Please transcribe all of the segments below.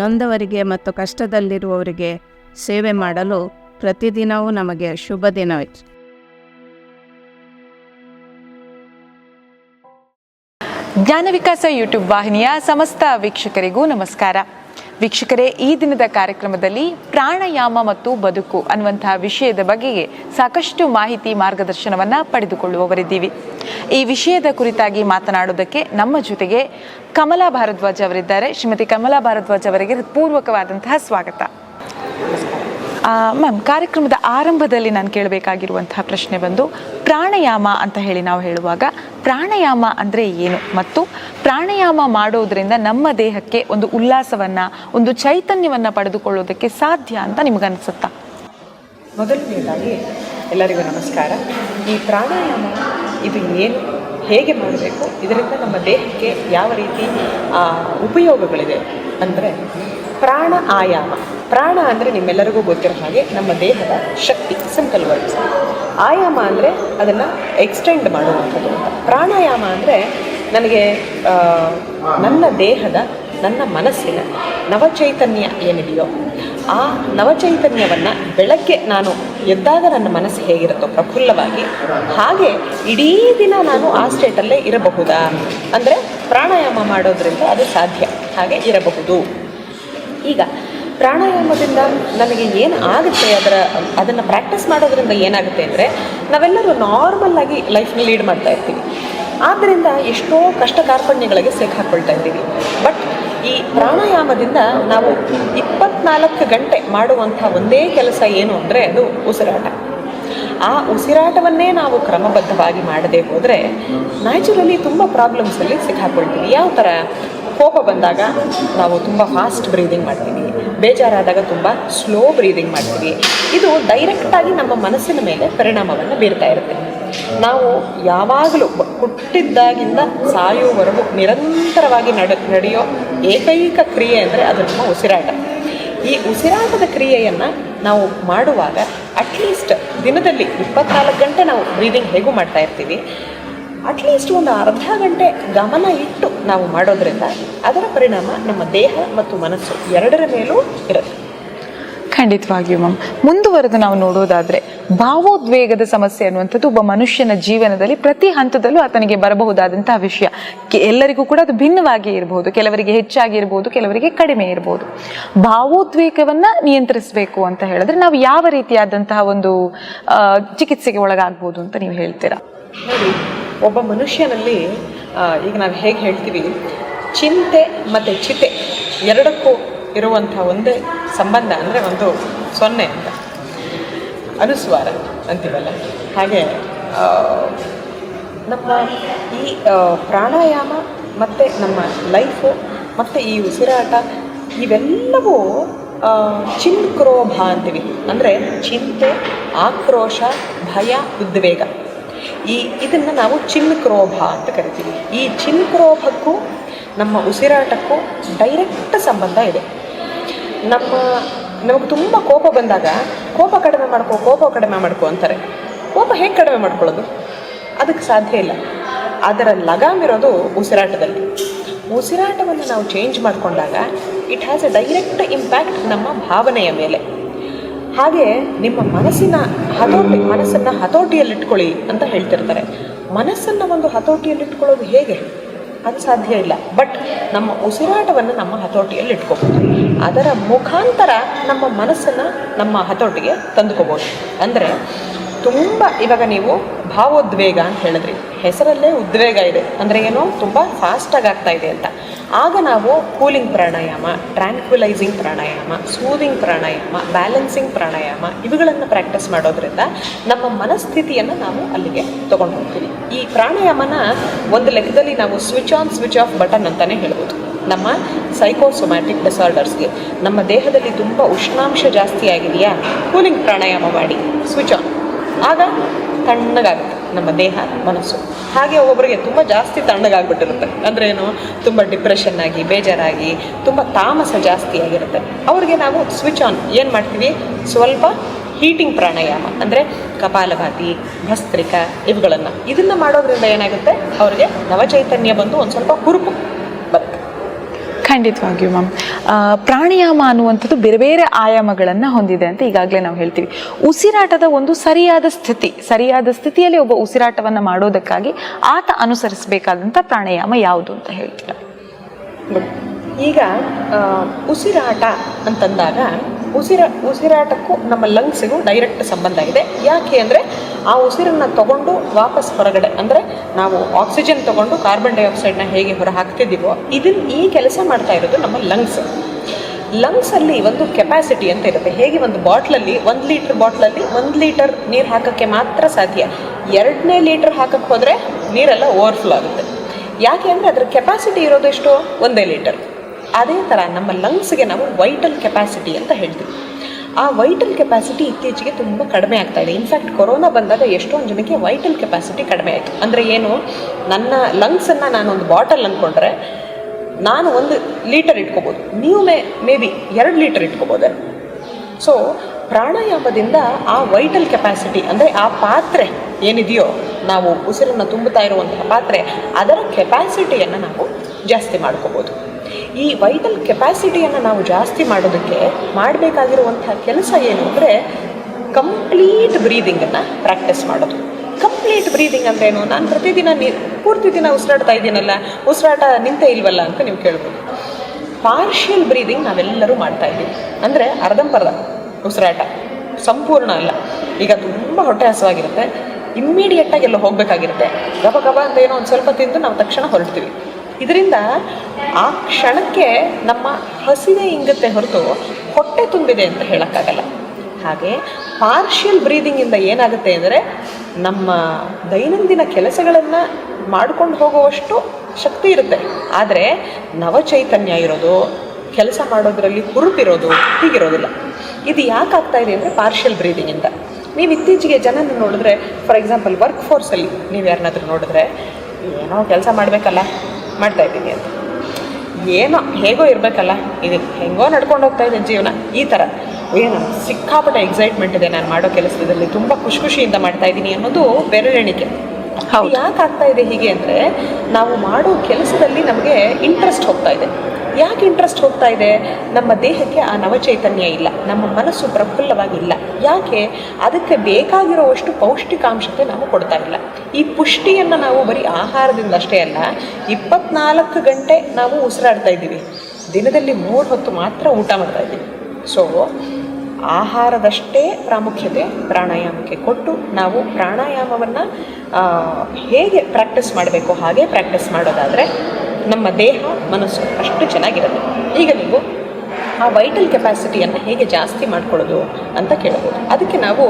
ನೊಂದವರಿಗೆ ಮತ್ತು ಕಷ್ಟದಲ್ಲಿರುವವರಿಗೆ ಸೇವೆ ಮಾಡಲು ಪ್ರತಿದಿನವೂ ನಮಗೆ ಶುಭ ದಿನವಿತ್ತು ಜ್ಞಾನ ವಿಕಾಸ ಯೂಟ್ಯೂಬ್ ವಾಹಿನಿಯ ಸಮಸ್ತ ವೀಕ್ಷಕರಿಗೂ ನಮಸ್ಕಾರ. ವೀಕ್ಷಕರೇ, ಈ ದಿನದ ಕಾರ್ಯಕ್ರಮದಲ್ಲಿ ಪ್ರಾಣಾಯಾಮ ಮತ್ತು ಬದುಕು ಅನ್ನುವಂತಹ ವಿಷಯದ ಬಗೆಗೆ ಸಾಕಷ್ಟು ಮಾಹಿತಿ ಮಾರ್ಗದರ್ಶನವನ್ನ ಪಡೆದುಕೊಳ್ಳುವವರಿದ್ದೀವಿ. ಈ ವಿಷಯದ ಕುರಿತಾಗಿ ಮಾತನಾಡೋದಕ್ಕೆ ನಮ್ಮ ಜೊತೆಗೆ ಕಮಲಾ ಭಾರದ್ವಾಜ್ ಅವರಿದ್ದಾರೆ. ಶ್ರೀಮತಿ ಕಮಲಾ ಭಾರದ್ವಾಜ್ ಅವರಿಗೆ ಪೂರ್ವಕವಾದಂತಹ ಸ್ವಾಗತ. ಮ್ಯಾಮ್, ಕಾರ್ಯಕ್ರಮದ ಆರಂಭದಲ್ಲಿ ನಾನು ಕೇಳಬೇಕಾಗಿರುವಂತಹ ಪ್ರಶ್ನೆ ಬಂದು, ಪ್ರಾಣಾಯಾಮ ಅಂತ ಹೇಳಿ ನಾವು ಹೇಳುವಾಗ, ಪ್ರಾಣಾಯಾಮ ಅಂದರೆ ಏನು? ಮತ್ತು ಪ್ರಾಣಾಯಾಮ ಮಾಡೋದರಿಂದ ನಮ್ಮ ದೇಹಕ್ಕೆ ಒಂದು ಉಲ್ಲಾಸವನ್ನು, ಒಂದು ಚೈತನ್ಯವನ್ನು ಪಡೆದುಕೊಳ್ಳೋದಕ್ಕೆ ಸಾಧ್ಯ ಅಂತ ನಿಮಗನ್ಸುತ್ತಾ ಮೊದಲನೇದಾಗಿ ಎಲ್ಲರಿಗೂ ನಮಸ್ಕಾರ. ಈ ಪ್ರಾಣಾಯಾಮ ಇದು ಏನು, ಹೇಗೆ ಮಾಡಬೇಕು, ಇದರಿಂದ ನಮ್ಮ ದೇಹಕ್ಕೆ ಯಾವ ರೀತಿ ಉಪಯೋಗಗಳಿವೆ ಅಂದರೆ ಪ್ರಾಣ ಆಯಾಮ. ಪ್ರಾಣ ಅಂದರೆ ನಿಮ್ಮೆಲ್ಲರಿಗೂ ಗೊತ್ತಿರೋ ಹಾಗೆ ನಮ್ಮ ದೇಹದ ಶಕ್ತಿ ಸಿಂಪಲ್ ಆಯಾಮ ಅಂದರೆ ಅದನ್ನು ಎಕ್ಸ್ಟೆಂಡ್ ಮಾಡುವಂಥದ್ದು. ಪ್ರಾಣಾಯಾಮ ಅಂದರೆ ನನಗೆ ನನ್ನ ದೇಹದ, ನನ್ನ ಮನಸ್ಸಿನ ನವಚೈತನ್ಯ ಏನಿದೆಯೋ ಆ ನವಚೈತನ್ಯವನ್ನು ಬೆಳಗ್ಗೆ ನಾನು ಎದ್ದಾಗ ನನ್ನ ಮನಸ್ಸು ಹೇಗಿರುತ್ತೋ ಪ್ರಫುಲ್ಲವಾಗಿ, ಹಾಗೆ ಇಡೀ ದಿನ ನಾನು ಆ ಸ್ಟೇಟಲ್ಲೇ ಇರಬಹುದಾ? ಅಂದರೆ ಪ್ರಾಣಾಯಾಮ ಮಾಡೋದ್ರಿಂದ ಅದು ಸಾಧ್ಯ, ಹಾಗೆ ಇರಬಹುದು. ಈಗ ಪ್ರಾಣಾಯಾಮದಿಂದ ನನಗೆ ಏನು ಆಗುತ್ತೆ ಅದರ, ಅದನ್ನು ಪ್ರಾಕ್ಟೀಸ್ ಮಾಡೋದ್ರಿಂದ ಏನಾಗುತ್ತೆ ಅಂದರೆ ನಾವೆಲ್ಲರೂ ನಾರ್ಮಲ್ ಆಗಿ ಲೈಫ್ನ ಲೀಡ್ ಮಾಡ್ತಾ ಇರ್ತೀವಿ. ಆದ್ದರಿಂದ ಎಷ್ಟೋ ಕಷ್ಟ ಕಾರ್ಪಣ್ಯಗಳಿಗೆ ಸಿಕ್ಕಾಕೊಳ್ತಾ ಇದ್ದೀವಿ. ಬಟ್ ಈ ಪ್ರಾಣಾಯಾಮದಿಂದ ನಾವು ಇಪ್ಪತ್ನಾಲ್ಕು ಗಂಟೆ ಮಾಡುವಂಥ ಒಂದೇ ಕೆಲಸ ಏನು ಅಂದರೆ ಅದು ಉಸಿರಾಟ. ಆ ಉಸಿರಾಟವನ್ನೇ ನಾವು ಕ್ರಮಬದ್ಧವಾಗಿ ಮಾಡದೆ ಹೋದರೆ ನ್ಯಾಚುರಲಿ ತುಂಬ ಪ್ರಾಬ್ಲಮ್ಸಲ್ಲಿ ಸಿಕ್ಕಾಕೊಳ್ತೀವಿ. ಯಾವ ಥರ? ಕೋಪ ಬಂದಾಗ ನಾವು ತುಂಬ ಫಾಸ್ಟ್ ಬ್ರೀದಿಂಗ್ ಮಾಡ್ತೀವಿ. ಬೇಜಾರಾದಾಗ ತುಂಬ ಸ್ಲೋ ಬ್ರೀದಿಂಗ್ ಮಾಡ್ತೀವಿ. ಇದು ಡೈರೆಕ್ಟಾಗಿ ನಮ್ಮ ಮನಸ್ಸಿನ ಮೇಲೆ ಪರಿಣಾಮವನ್ನು ಬೀರ್ತಾ ಇರುತ್ತೆ. ನಾವು ಯಾವಾಗಲೂ ಹುಟ್ಟಿದ್ದಾಗಿಂದ ಸಾಯುವವರೆಗೂ ನಿರಂತರವಾಗಿ ನಡ, ನಡೆಯೋ ಏಕೈಕ ಕ್ರಿಯೆ ಅಂದರೆ ಅದು ನಮ್ಮ ಉಸಿರಾಟ. ಈ ಉಸಿರಾಟದ ಕ್ರಿಯೆಯನ್ನು ನಾವು ಮಾಡುವಾಗ ಅಟ್ಲೀಸ್ಟ್ ದಿನದಲ್ಲಿ ಇಪ್ಪತ್ನಾಲ್ಕು ಗಂಟೆ ನಾವು ಬ್ರೀದಿಂಗ್ ಹೇಗೂ ಮಾಡ್ತಾ ಇರ್ತೀವಿ. ಅಟ್ಲೀಸ್ಟ್ ಒಂದು ಅರ್ಧ ಗಂಟೆ ಗಮನ ಇಟ್ಟು ನಾವು ಮಾಡೋದರಿಂದ ಅದರ ಪರಿಣಾಮ ನಮ್ಮ ದೇಹ ಮತ್ತು ಮನಸ್ಸು ಎರಡರ ಮೇಲೂ ಇರುತ್ತೆ. ಖಂಡಿತವಾಗಿಯೂ ಮ್ಯಾಮ್ ಮುಂದುವರೆದು ನಾವು ನೋಡೋದಾದ್ರೆ ಭಾವೋದ್ವೇಗದ ಸಮಸ್ಯೆ ಅನ್ನುವಂಥದ್ದು ಒಬ್ಬ ಮನುಷ್ಯನ ಜೀವನದಲ್ಲಿ ಪ್ರತಿ ಹಂತದಲ್ಲೂ ಆತನಿಗೆ ಬರಬಹುದಾದಂತಹ ವಿಷಯ. ಎಲ್ಲರಿಗೂ ಕೂಡ ಅದು ಭಿನ್ನವಾಗಿ ಇರಬಹುದು ಕೆಲವರಿಗೆ ಹೆಚ್ಚಾಗಿ ಇರಬಹುದು ಕೆಲವರಿಗೆ ಕಡಿಮೆ ಇರಬಹುದು ಭಾವೋದ್ವೇಗವನ್ನು ನಿಯಂತ್ರಿಸಬೇಕು ಅಂತ ಹೇಳಿದ್ರೆ ನಾವು ಯಾವ ರೀತಿಯಾದಂತಹ ಒಂದು ಚಿಕಿತ್ಸೆಗೆ ಒಳಗಾಗ್ಬೋದು ಅಂತ ನೀವು ಹೇಳ್ತೀರಾ? ಒಬ್ಬ ಮನುಷ್ಯನಲ್ಲಿ ಈಗ ನಾವು ಹೇಗೆ ಹೇಳ್ತೀವಿ, ಚಿಂತೆ ಮತ್ತು ಚಿತೆ ಎರಡಕ್ಕೂ ಇರುವಂಥ ಒಂದೇ ಸಂಬಂಧ ಅಂದರೆ ಒಂದು ಸೊನ್ನೆ ಅಂತ. ಅನುಸ್ವಾರ ಅಂತೀವಲ್ಲ. ಹಾಗೆ ನಮ್ಮ ಈ ಪ್ರಾಣಾಯಾಮ ಮತ್ತು ನಮ್ಮ ಲೈಫು ಮತ್ತು ಈ ಉಸಿರಾಟ ಇವೆಲ್ಲವೂ ಚಿನ್ ಚಿನ್ಕ್ರೋಭ ಅಂತೀವಿ. ಅಂದರೆ ಚಿಂತೆ, ಆಕ್ರೋಶ, ಭಯ, ಉದ್ವೇಗ. ಈ ಇದನ್ನು ನಾವು ಚಿನ್ಕ್ರೋಭ ಅಂತ ಕರಿತೀವಿ. ಈ ಚಿನ್ಕ್ರೋಭಕ್ಕೂ, ನಮ್ಮ ಉಸಿರಾಟಕ್ಕೂ ಡೈರೆಕ್ಟ್ ಸಂಬಂಧ ಇದೆ. ನಮ್ಮ, ನಮಗೆ ತುಂಬ ಕೋಪ ಬಂದಾಗ, ಕೋಪ ಕಡಿಮೆ ಮಾಡ್ಕೋ, ಕೋಪ ಕಡಿಮೆ ಮಾಡ್ಕೋ ಅಂತಾರೆ. ಕೋಪ ಹೇಗೆ ಕಡಿಮೆ ಮಾಡ್ಕೊಳ್ಳೋದು? ಅದಕ್ಕೆ ಸಾಧ್ಯ ಇಲ್ಲ. ಅದರ ಲಗಾಮಿರೋದು ಉಸಿರಾಟದಲ್ಲಿ. ಉಸಿರಾಟವನ್ನು ನಾವು ಚೇಂಜ್ ಮಾಡಿಕೊಂಡಾಗ it has a direct impact ನಮ್ಮ ಭಾವನೆಯ ಮೇಲೆ. ಹಾಗೆ ನಿಮ್ಮ ಮನಸ್ಸಿನ ಹತೋಟಿ, ಮನಸ್ಸನ್ನು ಹತೋಟಿಯಲ್ಲಿಟ್ಕೊಳ್ಳಿ ಅಂತ ಹೇಳ್ತಿರ್ತಾರೆ. ಮನಸ್ಸನ್ನು ಒಂದು ಹತೋಟಿಯಲ್ಲಿಟ್ಕೊಳ್ಳೋದು ಹೇಗೆ? ಅದು ಸಾಧ್ಯ ಇಲ್ಲ. ಬಟ್ ನಮ್ಮ ಉಸಿರಾಟವನ್ನು ನಮ್ಮ ಹತೋಟಿಯಲ್ಲಿ ಇಟ್ಕೋಬೋದು. ಅದರ ಮುಖಾಂತರ ನಮ್ಮ ಮನಸ್ಸನ್ನು ನಮ್ಮ ಹತೋಟಿಗೆ ತಂದುಕೋಬೋದು. ಅಂದರೆ ತುಂಬ ಇವಾಗ ನೀವು ಭಾವೋದ್ವೇಗ ಅಂತ ಹೇಳಿದ್ರಿ. ಹೆಸರಲ್ಲೇ ಉದ್ವೇಗ ಇದೆ. ಅಂದರೆ ಏನೋ? ತುಂಬ ಫಾಸ್ಟಾಗಿ ಆಗ್ತಾ ಇದೆ ಅಂತ. ಆಗ ನಾವು cooling pranayama tranquilizing pranayama soothing pranayama balancing pranayama ಇವುಗಳನ್ನು ಪ್ರಾಕ್ಟೀಸ್ ಮಾಡೋದ್ರಿಂದ ನಮ್ಮ ಮನಸ್ಥಿತಿಯನ್ನು ನಾವು ಅಲ್ಲಿಗೆ ತೊಗೊಂಡು ಹೋಗ್ತೀವಿ ಈ ಪ್ರಾಣಾಯಾಮನ ಒಂದು ಲೆಕ್ಕದಲ್ಲಿ ನಾವು switch on switch off button ಅಂತಲೇ ಹೇಳ್ಬೋದು. ನಮ್ಮ ಸೈಕೋಸೊಮ್ಯಾಟಿಕ್ ಡಿಸಾರ್ಡರ್ಸ್ಗೆ ನಮ್ಮ ದೇಹದಲ್ಲಿ ತುಂಬ ಉಷ್ಣಾಂಶ ಜಾಸ್ತಿ ಆಗಿದೆಯಾ? ಕೂಲಿಂಗ್ ಪ್ರಾಣಾಯಾಮ ಮಾಡಿ ಸ್ವಿಚ್ ಆನ್ ಆಗ ತಣ್ಣಗಾಗುತ್ತೆ ನಮ್ಮ ದೇಹ, ಮನಸ್ಸು. ಹಾಗೆ ಒಬ್ಬೊಬ್ಬರಿಗೆ ತುಂಬ ಜಾಸ್ತಿ ತಣ್ಣಗಾಗ್ಬಿಟ್ಟಿರುತ್ತೆ. ಅಂದ್ರೆ ಏನು ತುಂಬ ಡಿಪ್ರೆಷನ್ ಆಗಿ, ಬೇಜಾರಾಗಿ, ತುಂಬ ತಾಮಸ ಜಾಸ್ತಿ ಆಗಿರುತ್ತೆ. ಅವ್ರಿಗೆ ನಾವು ಸ್ವಿಚ್ ಆನ್ ಏನು ಮಾಡ್ತೀವಿ? ಸ್ವಲ್ಪ ಹೀಟಿಂಗ್ ಪ್ರಾಣಾಯಾಮ. ಅಂದರೆ ಕಪಾಲಭಾತಿ, ಭಸ್ತ್ರಿಕ, ಇವುಗಳನ್ನು. ಇದನ್ನು ಮಾಡೋದ್ರಿಂದ ಏನಾಗುತ್ತೆ? ಅವ್ರಿಗೆ ನವಚೈತನ್ಯ ಬಂದು ಒಂದು ಸ್ವಲ್ಪ ಹುರುಪು. ಖಂಡಿತವಾಗಿಯೂ ಮ್ಯಾಮ್ ಪ್ರಾಣಾಯಾಮ ಅನ್ನುವಂಥದ್ದು ಬೇರೆ ಬೇರೆ ಆಯಾಮಗಳನ್ನು ಹೊಂದಿದೆ ಅಂತ ಈಗಾಗಲೇ ನಾವು ಹೇಳ್ತೀವಿ. ಉಸಿರಾಟದ ಒಂದು ಸರಿಯಾದ ಸ್ಥಿತಿ, ಸರಿಯಾದ ಸ್ಥಿತಿಯಲ್ಲಿ ಒಬ್ಬ ಉಸಿರಾಟವನ್ನು ಮಾಡೋದಕ್ಕಾಗಿ ಆತ ಅನುಸರಿಸಬೇಕಾದಂಥ ಪ್ರಾಣಾಯಾಮ ಯಾವುದು ಅಂತ ಹೇಳ್ತೀರಾ? ಈಗ ಉಸಿರಾಟ ಅಂತಂದಾಗ ಉಸಿರ, ಉಸಿರಾಟಕ್ಕೂ ನಮ್ಮ ಲಂಗ್ಸಿಗೂ ಡೈರೆಕ್ಟ್ ಸಂಬಂಧ ಇದೆ. ಯಾಕೆ ಅಂದರೆ ಆ ಉಸಿರನ್ನು ತಗೊಂಡು ವಾಪಸ್ ಹೊರಗಡೆ, ಅಂದರೆ ನಾವು ಆಕ್ಸಿಜನ್ ತಗೊಂಡು ಕಾರ್ಬನ್ ಡೈಆಕ್ಸೈಡ್ನ ಹೇಗೆ ಹೊರ ಹಾಕ್ತಿದ್ದೀವೋ ಇದನ್ನು ಈ ಕೆಲಸ ಮಾಡ್ತಾ ಇರೋದು ನಮ್ಮ ಲಂಗ್ಸ್. ಲಂಗ್ಸಲ್ಲಿ ಒಂದು ಕೆಪಾಸಿಟಿ ಅಂತ ಇರುತ್ತೆ. ಹೇಗೆ ಒಂದು ಬಾಟ್ಲಲ್ಲಿ, ಒಂದು ಲೀಟ್ರ್ ಬಾಟ್ಲಲ್ಲಿ ಒಂದು ಲೀಟರ್ ನೀರು ಹಾಕೋಕ್ಕೆ ಮಾತ್ರ ಸಾಧ್ಯ. ಎರಡನೇ ಲೀಟರ್ ಹಾಕಕ್ಕೆ ಹೋದರೆ ನೀರೆಲ್ಲ ಓವರ್ಫ್ಲೋ ಆಗುತ್ತೆ. ಯಾಕೆ ಅಂದರೆ ಅದರ ಕೆಪಾಸಿಟಿ ಇರೋದು ಎಷ್ಟು? ಒಂದೇ ಲೀಟರ್. ಅದೇ ಥರ ನಮ್ಮ ಲಂಗ್ಸ್ಗೆ ನಾವು ವೈಟಲ್ ಕೆಪಾಸಿಟಿ ಅಂತ ಹೇಳ್ತೀವಿ. ಆ ವೈಟಲ್ ಕೆಪಾಸಿಟಿ ಇತ್ತೀಚೆಗೆ ತುಂಬ ಕಡಿಮೆ ಆಗ್ತಾ ಇದೆ. ಇನ್ಫ್ಯಾಕ್ಟ್ ಕೊರೋನಾ ಬಂದಾಗ ಎಷ್ಟೊಂದು ಜನಕ್ಕೆ ವೈಟಲ್ ಕೆಪಾಸಿಟಿ ಕಡಿಮೆ ಆಯಿತು. ಅಂದರೆ ಏನು, ನನ್ನ ಲಂಗ್ಸನ್ನು ನಾನು ಒಂದು ಬಾಟಲ್ ಅಂದ್ಕೊಂಡ್ರೆ ನಾನು ಒಂದು ಲೀಟರ್ ಇಟ್ಕೋಬೋದು. ನೀವು ಮೇ ಮೇ ಬಿ ಎರಡು ಲೀಟರ್ ಇಟ್ಕೋಬೋದೆ. ಸೊ ಪ್ರಾಣಾಯಾಮದಿಂದ ಆ ವೈಟಲ್ ಕೆಪಾಸಿಟಿ ಅಂದರೆ ಆ ಪಾತ್ರೆ ಏನಿದೆಯೋ, ನಾವು ಉಸಿರನ್ನು ತುಂಬುತ್ತಾ ಇರುವಂತಹ ಪಾತ್ರೆ, ಅದರ ಕೆಪಾಸಿಟಿಯನ್ನು ನಾವು ಜಾಸ್ತಿ ಮಾಡ್ಕೋಬೋದು. ಈ ವೈಟಲ್ ಕೆಪಾಸಿಟಿಯನ್ನು ನಾವು ಜಾಸ್ತಿ ಮಾಡೋದಕ್ಕೆ ಮಾಡಬೇಕಾಗಿರುವಂಥ ಕೆಲಸ ಏನು ಅಂದರೆ ಕಂಪ್ಲೀಟ್ ಬ್ರೀದಿಂಗನ್ನು ಪ್ರಾಕ್ಟೀಸ್ ಮಾಡೋದು. ಕಂಪ್ಲೀಟ್ ಬ್ರೀದಿಂಗ್ ಅಂದ್ರೇನು ನಾನು ಪ್ರತಿದಿನ ನಿ, ಪೂರ್ತಿ ದಿನ ಉಸಿರಾಡ್ತಾ ಇದ್ದೀನಲ್ಲ, ಉಸಿರಾಟ ನಿಂತೇ ಇಲ್ವಲ್ಲ ಅಂತ ನೀವು ಕೇಳ್ಬೋದು. ಪಾರ್ಷಿಯಲ್ ಬ್ರೀದಿಂಗ್ ನಾವೆಲ್ಲರೂ ಮಾಡ್ತಾ ಇದ್ದೀವಿ. ಅಂದರೆ ಅರ್ಧಂಬರ್ಧ ಉಸಿರಾಟ. ಸಂಪೂರ್ಣ ಅಲ್ಲ. ಈಗ ತುಂಬ ಹೊಟ್ಟೆ ಹಸವಾಗಿರುತ್ತೆ ಇಮ್ಮಿಡಿಯೇಟಾಗಿ ಎಲ್ಲ ಹೋಗಬೇಕಾಗಿರುತ್ತೆ. ಗಬ ಗಬ ಅಂತ ಏನೋ ಒಂದು ಸ್ವಲ್ಪ ತಿಂದು ನಾವು ತಕ್ಷಣ ಹೊರಡ್ತೀವಿ. ಇದರಿಂದ ಆ ಕ್ಷಣಕ್ಕೆ ನಮ್ಮ ಹಸಿವೆ ಇಂಗತ್ತೆ ಹೊರತು ಹೊಟ್ಟೆ ತುಂಬಿದೆ ಅಂತ ಹೇಳೋಕ್ಕಾಗಲ್ಲ. ಹಾಗೆ ಪಾರ್ಷಿಯಲ್ ಬ್ರೀದಿಂಗಿಂದ ಏನಾಗುತ್ತೆ ಅಂದರೆ ನಮ್ಮ ದೈನಂದಿನ ಕೆಲಸಗಳನ್ನು ಮಾಡ್ಕೊಂಡು ಹೋಗುವಷ್ಟು ಶಕ್ತಿ ಇರುತ್ತೆ. ಆದರೆ ನವಚೈತನ್ಯ ಇರೋದು, ಕೆಲಸ ಮಾಡೋದರಲ್ಲಿ ಹುರುಪಿರೋದು ಹೀಗಿರೋದಿಲ್ಲ. ಇದು ಯಾಕೆ ಆಗ್ತಾ ಇದೆ ಅಂದರೆ ಪಾರ್ಷಿಯಲ್ ಬ್ರೀದಿಂಗಿಂದ ನೀವು ಇತ್ತೀಚೆಗೆ ಜನನ ನೋಡಿದ್ರೆ ಫಾರ್ ಎಕ್ಸಾಂಪಲ್ ವರ್ಕ್ ಫೋರ್ಸಲ್ಲಿ ನೀವು ಯಾರನ್ನಾದ್ರೂ ನೋಡಿದ್ರೆ, ಏನೋ ಕೆಲಸ ಮಾಡಬೇಕಲ್ಲ. ಮಾಡ್ತಾ ಇದ್ದೀನಿ ಅಂತ. ಏನೋ ಹೇಗೋ ಇರಬೇಕಲ್ಲ ಇದು ಹೆಂಗೋ ನಡ್ಕೊಂಡು ಹೋಗ್ತಾ ಇದೆ ಜೀವನ ಈ ಥರ. ಏನು ಸಿಕ್ಕಾಪಟ್ಟೆ ಎಕ್ಸೈಟ್ಮೆಂಟ್ ಇದೆ ನಾನು ಮಾಡೋ ಕೆಲಸದಲ್ಲಿ ತುಂಬ ಖುಷಿ ಖುಷಿಯಿಂದ ಮಾಡ್ತಾ ಇದ್ದೀನಿ ಅನ್ನೋದು ಬೆರಳೆಣಿಕೆ. ಯಾಕೆ ಆಗ್ತಾ ಇದೆ ಹೀಗೆ ಅಂದರೆ ನಾವು ಮಾಡೋ ಕೆಲಸದಲ್ಲಿ ನಮಗೆ ಇಂಟ್ರೆಸ್ಟ್ ಹೋಗ್ತಾ ಇದೆ. ಯಾಕೆ ಇಂಟ್ರೆಸ್ಟ್ ಹೋಗ್ತಾ ಇದೆ? ನಮ್ಮ ದೇಹಕ್ಕೆ ಆ ನವಚೈತನ್ಯ ಇಲ್ಲ. ನಮ್ಮ ಮನಸ್ಸು ಪ್ರಫುಲ್ಲವಾಗಿಲ್ಲ. ಯಾಕೆ? ಅದಕ್ಕೆ ಬೇಕಾಗಿರುವಷ್ಟು ಪೌಷ್ಟಿಕಾಂಶತೆ ನಾವು ಕೊಡ್ತಾ ಇಲ್ಲ. ಈ ಪುಷ್ಟಿಯನ್ನು ನಾವು ಬರೀ ಆಹಾರದಿಂದ ಅಷ್ಟೇ ಅಲ್ಲ, ಇಪ್ಪತ್ನಾಲ್ಕು ಗಂಟೆ ನಾವು ಉಸಿರಾಡ್ತಾ ಇದ್ದೀವಿ. ದಿನದಲ್ಲಿ ಮೂರು ಹೊತ್ತು ಮಾತ್ರ ಊಟ ಮಾಡ್ತಾ ಇದ್ದೀವಿ. ಸೊ ಆಹಾರದಷ್ಟೇ ಪ್ರಾಮುಖ್ಯತೆ ಪ್ರಾಣಾಯಾಮಕ್ಕೆ ಕೊಟ್ಟು ನಾವು ಪ್ರಾಣಾಯಾಮವನ್ನು ಹೇಗೆ ಪ್ರಾಕ್ಟೀಸ್ ಮಾಡಬೇಕು, ಹಾಗೆ ಪ್ರಾಕ್ಟೀಸ್ ಮಾಡೋದಾದರೆ ನಮ್ಮ ದೇಹ, ಮನಸ್ಸು ಅಷ್ಟು ಚೆನ್ನಾಗಿರುತ್ತೆ ಈಗ ನೀವು ಆ ವೈಟಲ್ ಕೆಪಾಸಿಟಿಯನ್ನು ಹೇಗೆ ಜಾಸ್ತಿ ಮಾಡ್ಕೊಳ್ಳೋದು ಅಂತ ಕೇಳಬಹುದು ಅದಕ್ಕೆ ನಾವು